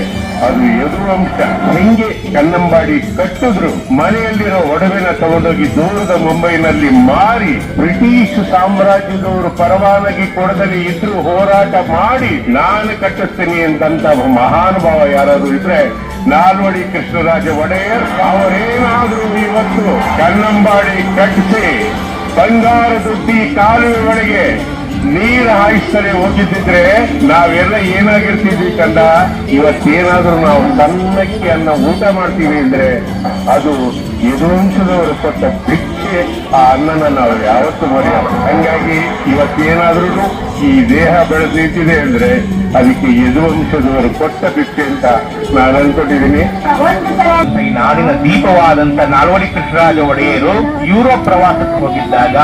ಅದು ಎದುರು ಅಂಶ. ಹೆಂಗೆ ಕನ್ನಂಬಾಡಿ ಕಟ್ಟಿದ್ರು. ಮನೆಯಲ್ಲಿರೋ ಒಡವೆನ ತಗೊಂಡೋಗಿ ದೂರದ ಮುಂಬೈನಲ್ಲಿ ಮಾರಿ ಬ್ರಿಟಿಷ್ ಸಾಮ್ರಾಜ್ಯದವರು ಪರವಾನಗಿ ಕೊಡದಲ್ಲಿ ಇದ್ರು ಹೋರಾಟ ಮಾಡಿ ನಾನು ಕಟ್ಟಿಸ್ತೀನಿ ಅಂತಂತ ಮಹಾನುಭಾವ ಯಾರಾದ್ರೂ ಇದ್ರೆ, ನಾಲ್ವಡಿ ಕೃಷ್ಣರಾಜ ಒಡೆಯರ್ ಅವರೇನಾದ್ರೂ ಇವತ್ತು ಕನ್ನಂಬಾಡಿ ಕಟ್ಟಿಸಿ ಬಂಗಾರ ದುಡ್ಡಿ ಕಾಲುವೆ ಒಳಗೆ ನೀರು ಹಾಯಿಸ್ತಾರೆ ಹೋಗಿದ್ದಿದ್ರೆ ನಾವೆಲ್ಲ ಏನಾಗಿರ್ತೀವಿ ಕಂದ? ಇವತ್ತೇನಾದ್ರೂ ನಾವು ಸಣ್ಣಕ್ಕೆ ಅನ್ನ ಊಟ ಮಾಡ್ತೀವಿ ಅಂದ್ರೆ ಅದು ಕೊಟ್ಟ ಭಿಕ್ಷೆ ಆ ಅನ್ನನ ನಾವು ಯಾವತ್ತೂ ಮರೆಯಲ್ಲ. ಹಂಗಾಗಿ ಇವತ್ತೇನಾದ್ರೂ ಈ ದೇಹ ಬೆಳೆದು ಅಂದ್ರೆ ಅದಕ್ಕೆ ಯದುವಂಶದವರು ಕೊಟ್ಟ ಭಿಕ್ಷೆ ಅಂತ ನಾನು ಅನ್ಕೊಂಡಿದ್ದೀನಿ ಈ ನಾಡಿನ ದೀಪವಾದಂತ ನಾಲ್ವಡಿ ಕೃಷ್ಣರಾಜ ಒಡೆಯರು ಯುರೋಪ್ ಪ್ರವಾಸಕ್ಕೆ ಹೋಗಿದ್ದಾಗ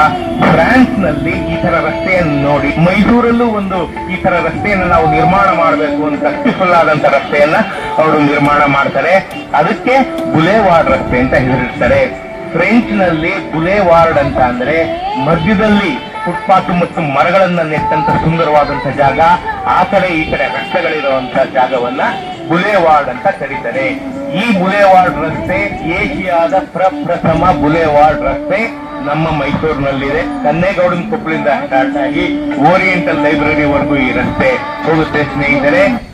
ಫ್ರಾನ್ಸ್ನಲ್ಲಿ ಈ ತರ ರಸ್ತೆಯನ್ನು ನೋಡಿ, ಮೈಸೂರಲ್ಲೂ ಒಂದು ಈ ತರ ರಸ್ತೆಯನ್ನು ನಾವು ನಿರ್ಮಾಣ ಮಾಡಬೇಕು ಅಂತ ಕಟ್ಟಿಸಲಾದಂತ ರಸ್ತೆಯನ್ನ ಅವರು ನಿರ್ಮಾಣ ಮಾಡ್ತಾರೆ. ಅದಕ್ಕೆ ಬುಲೆವಾರ್ಡ್ ರಸ್ತೆ ಅಂತ ಹೆಸರಿಡ್ತಾರೆ. ಫ್ರೆಂಚ್ನಲ್ಲಿ ಬುಲೆವಾರ್ಡ್ ಅಂತ ಅಂದ್ರೆ ಮಧ್ಯದಲ್ಲಿ ಫುಟ್ಪಾತ್ ಮತ್ತು ಮರಗಳನ್ನ ನೆಟ್ಟಂತ ಸುಂದರವಾದಂತ ಜಾಗ. ಆ ಕಡೆ ಈ ಕಡೆ ರಸ್ತೆಗಳಿರುವಂತ ಜಾಗವನ್ನ ಬುಲೆವಾರ್ಡ್ ಅಂತ ಕರೀತಾರೆ. ಈ ಬುಲೆವಾರ್ಡ್ ರಸ್ತೆ ಏಷಿಯಾದ ಪ್ರಪ್ರಥಮ ಬುಲೆವಾರ್ಡ್ ರಸ್ತೆ ನಮ್ಮ ಮೈಸೂರಿನಲ್ಲಿದೆ. ಕನ್ನೇಗೌಡನ ಕೊಪ್ಪಳಿಂದ ಸ್ಟಾರ್ಟ್ ಆಗಿ ಓರಿಯೆಂಟಲ್ ಲೈಬ್ರರಿವರೆಗೂ ಈ ರಸ್ತೆ. ಹೋಗುತ್ತೆ ಸ್ನೇಹಿತರೆ.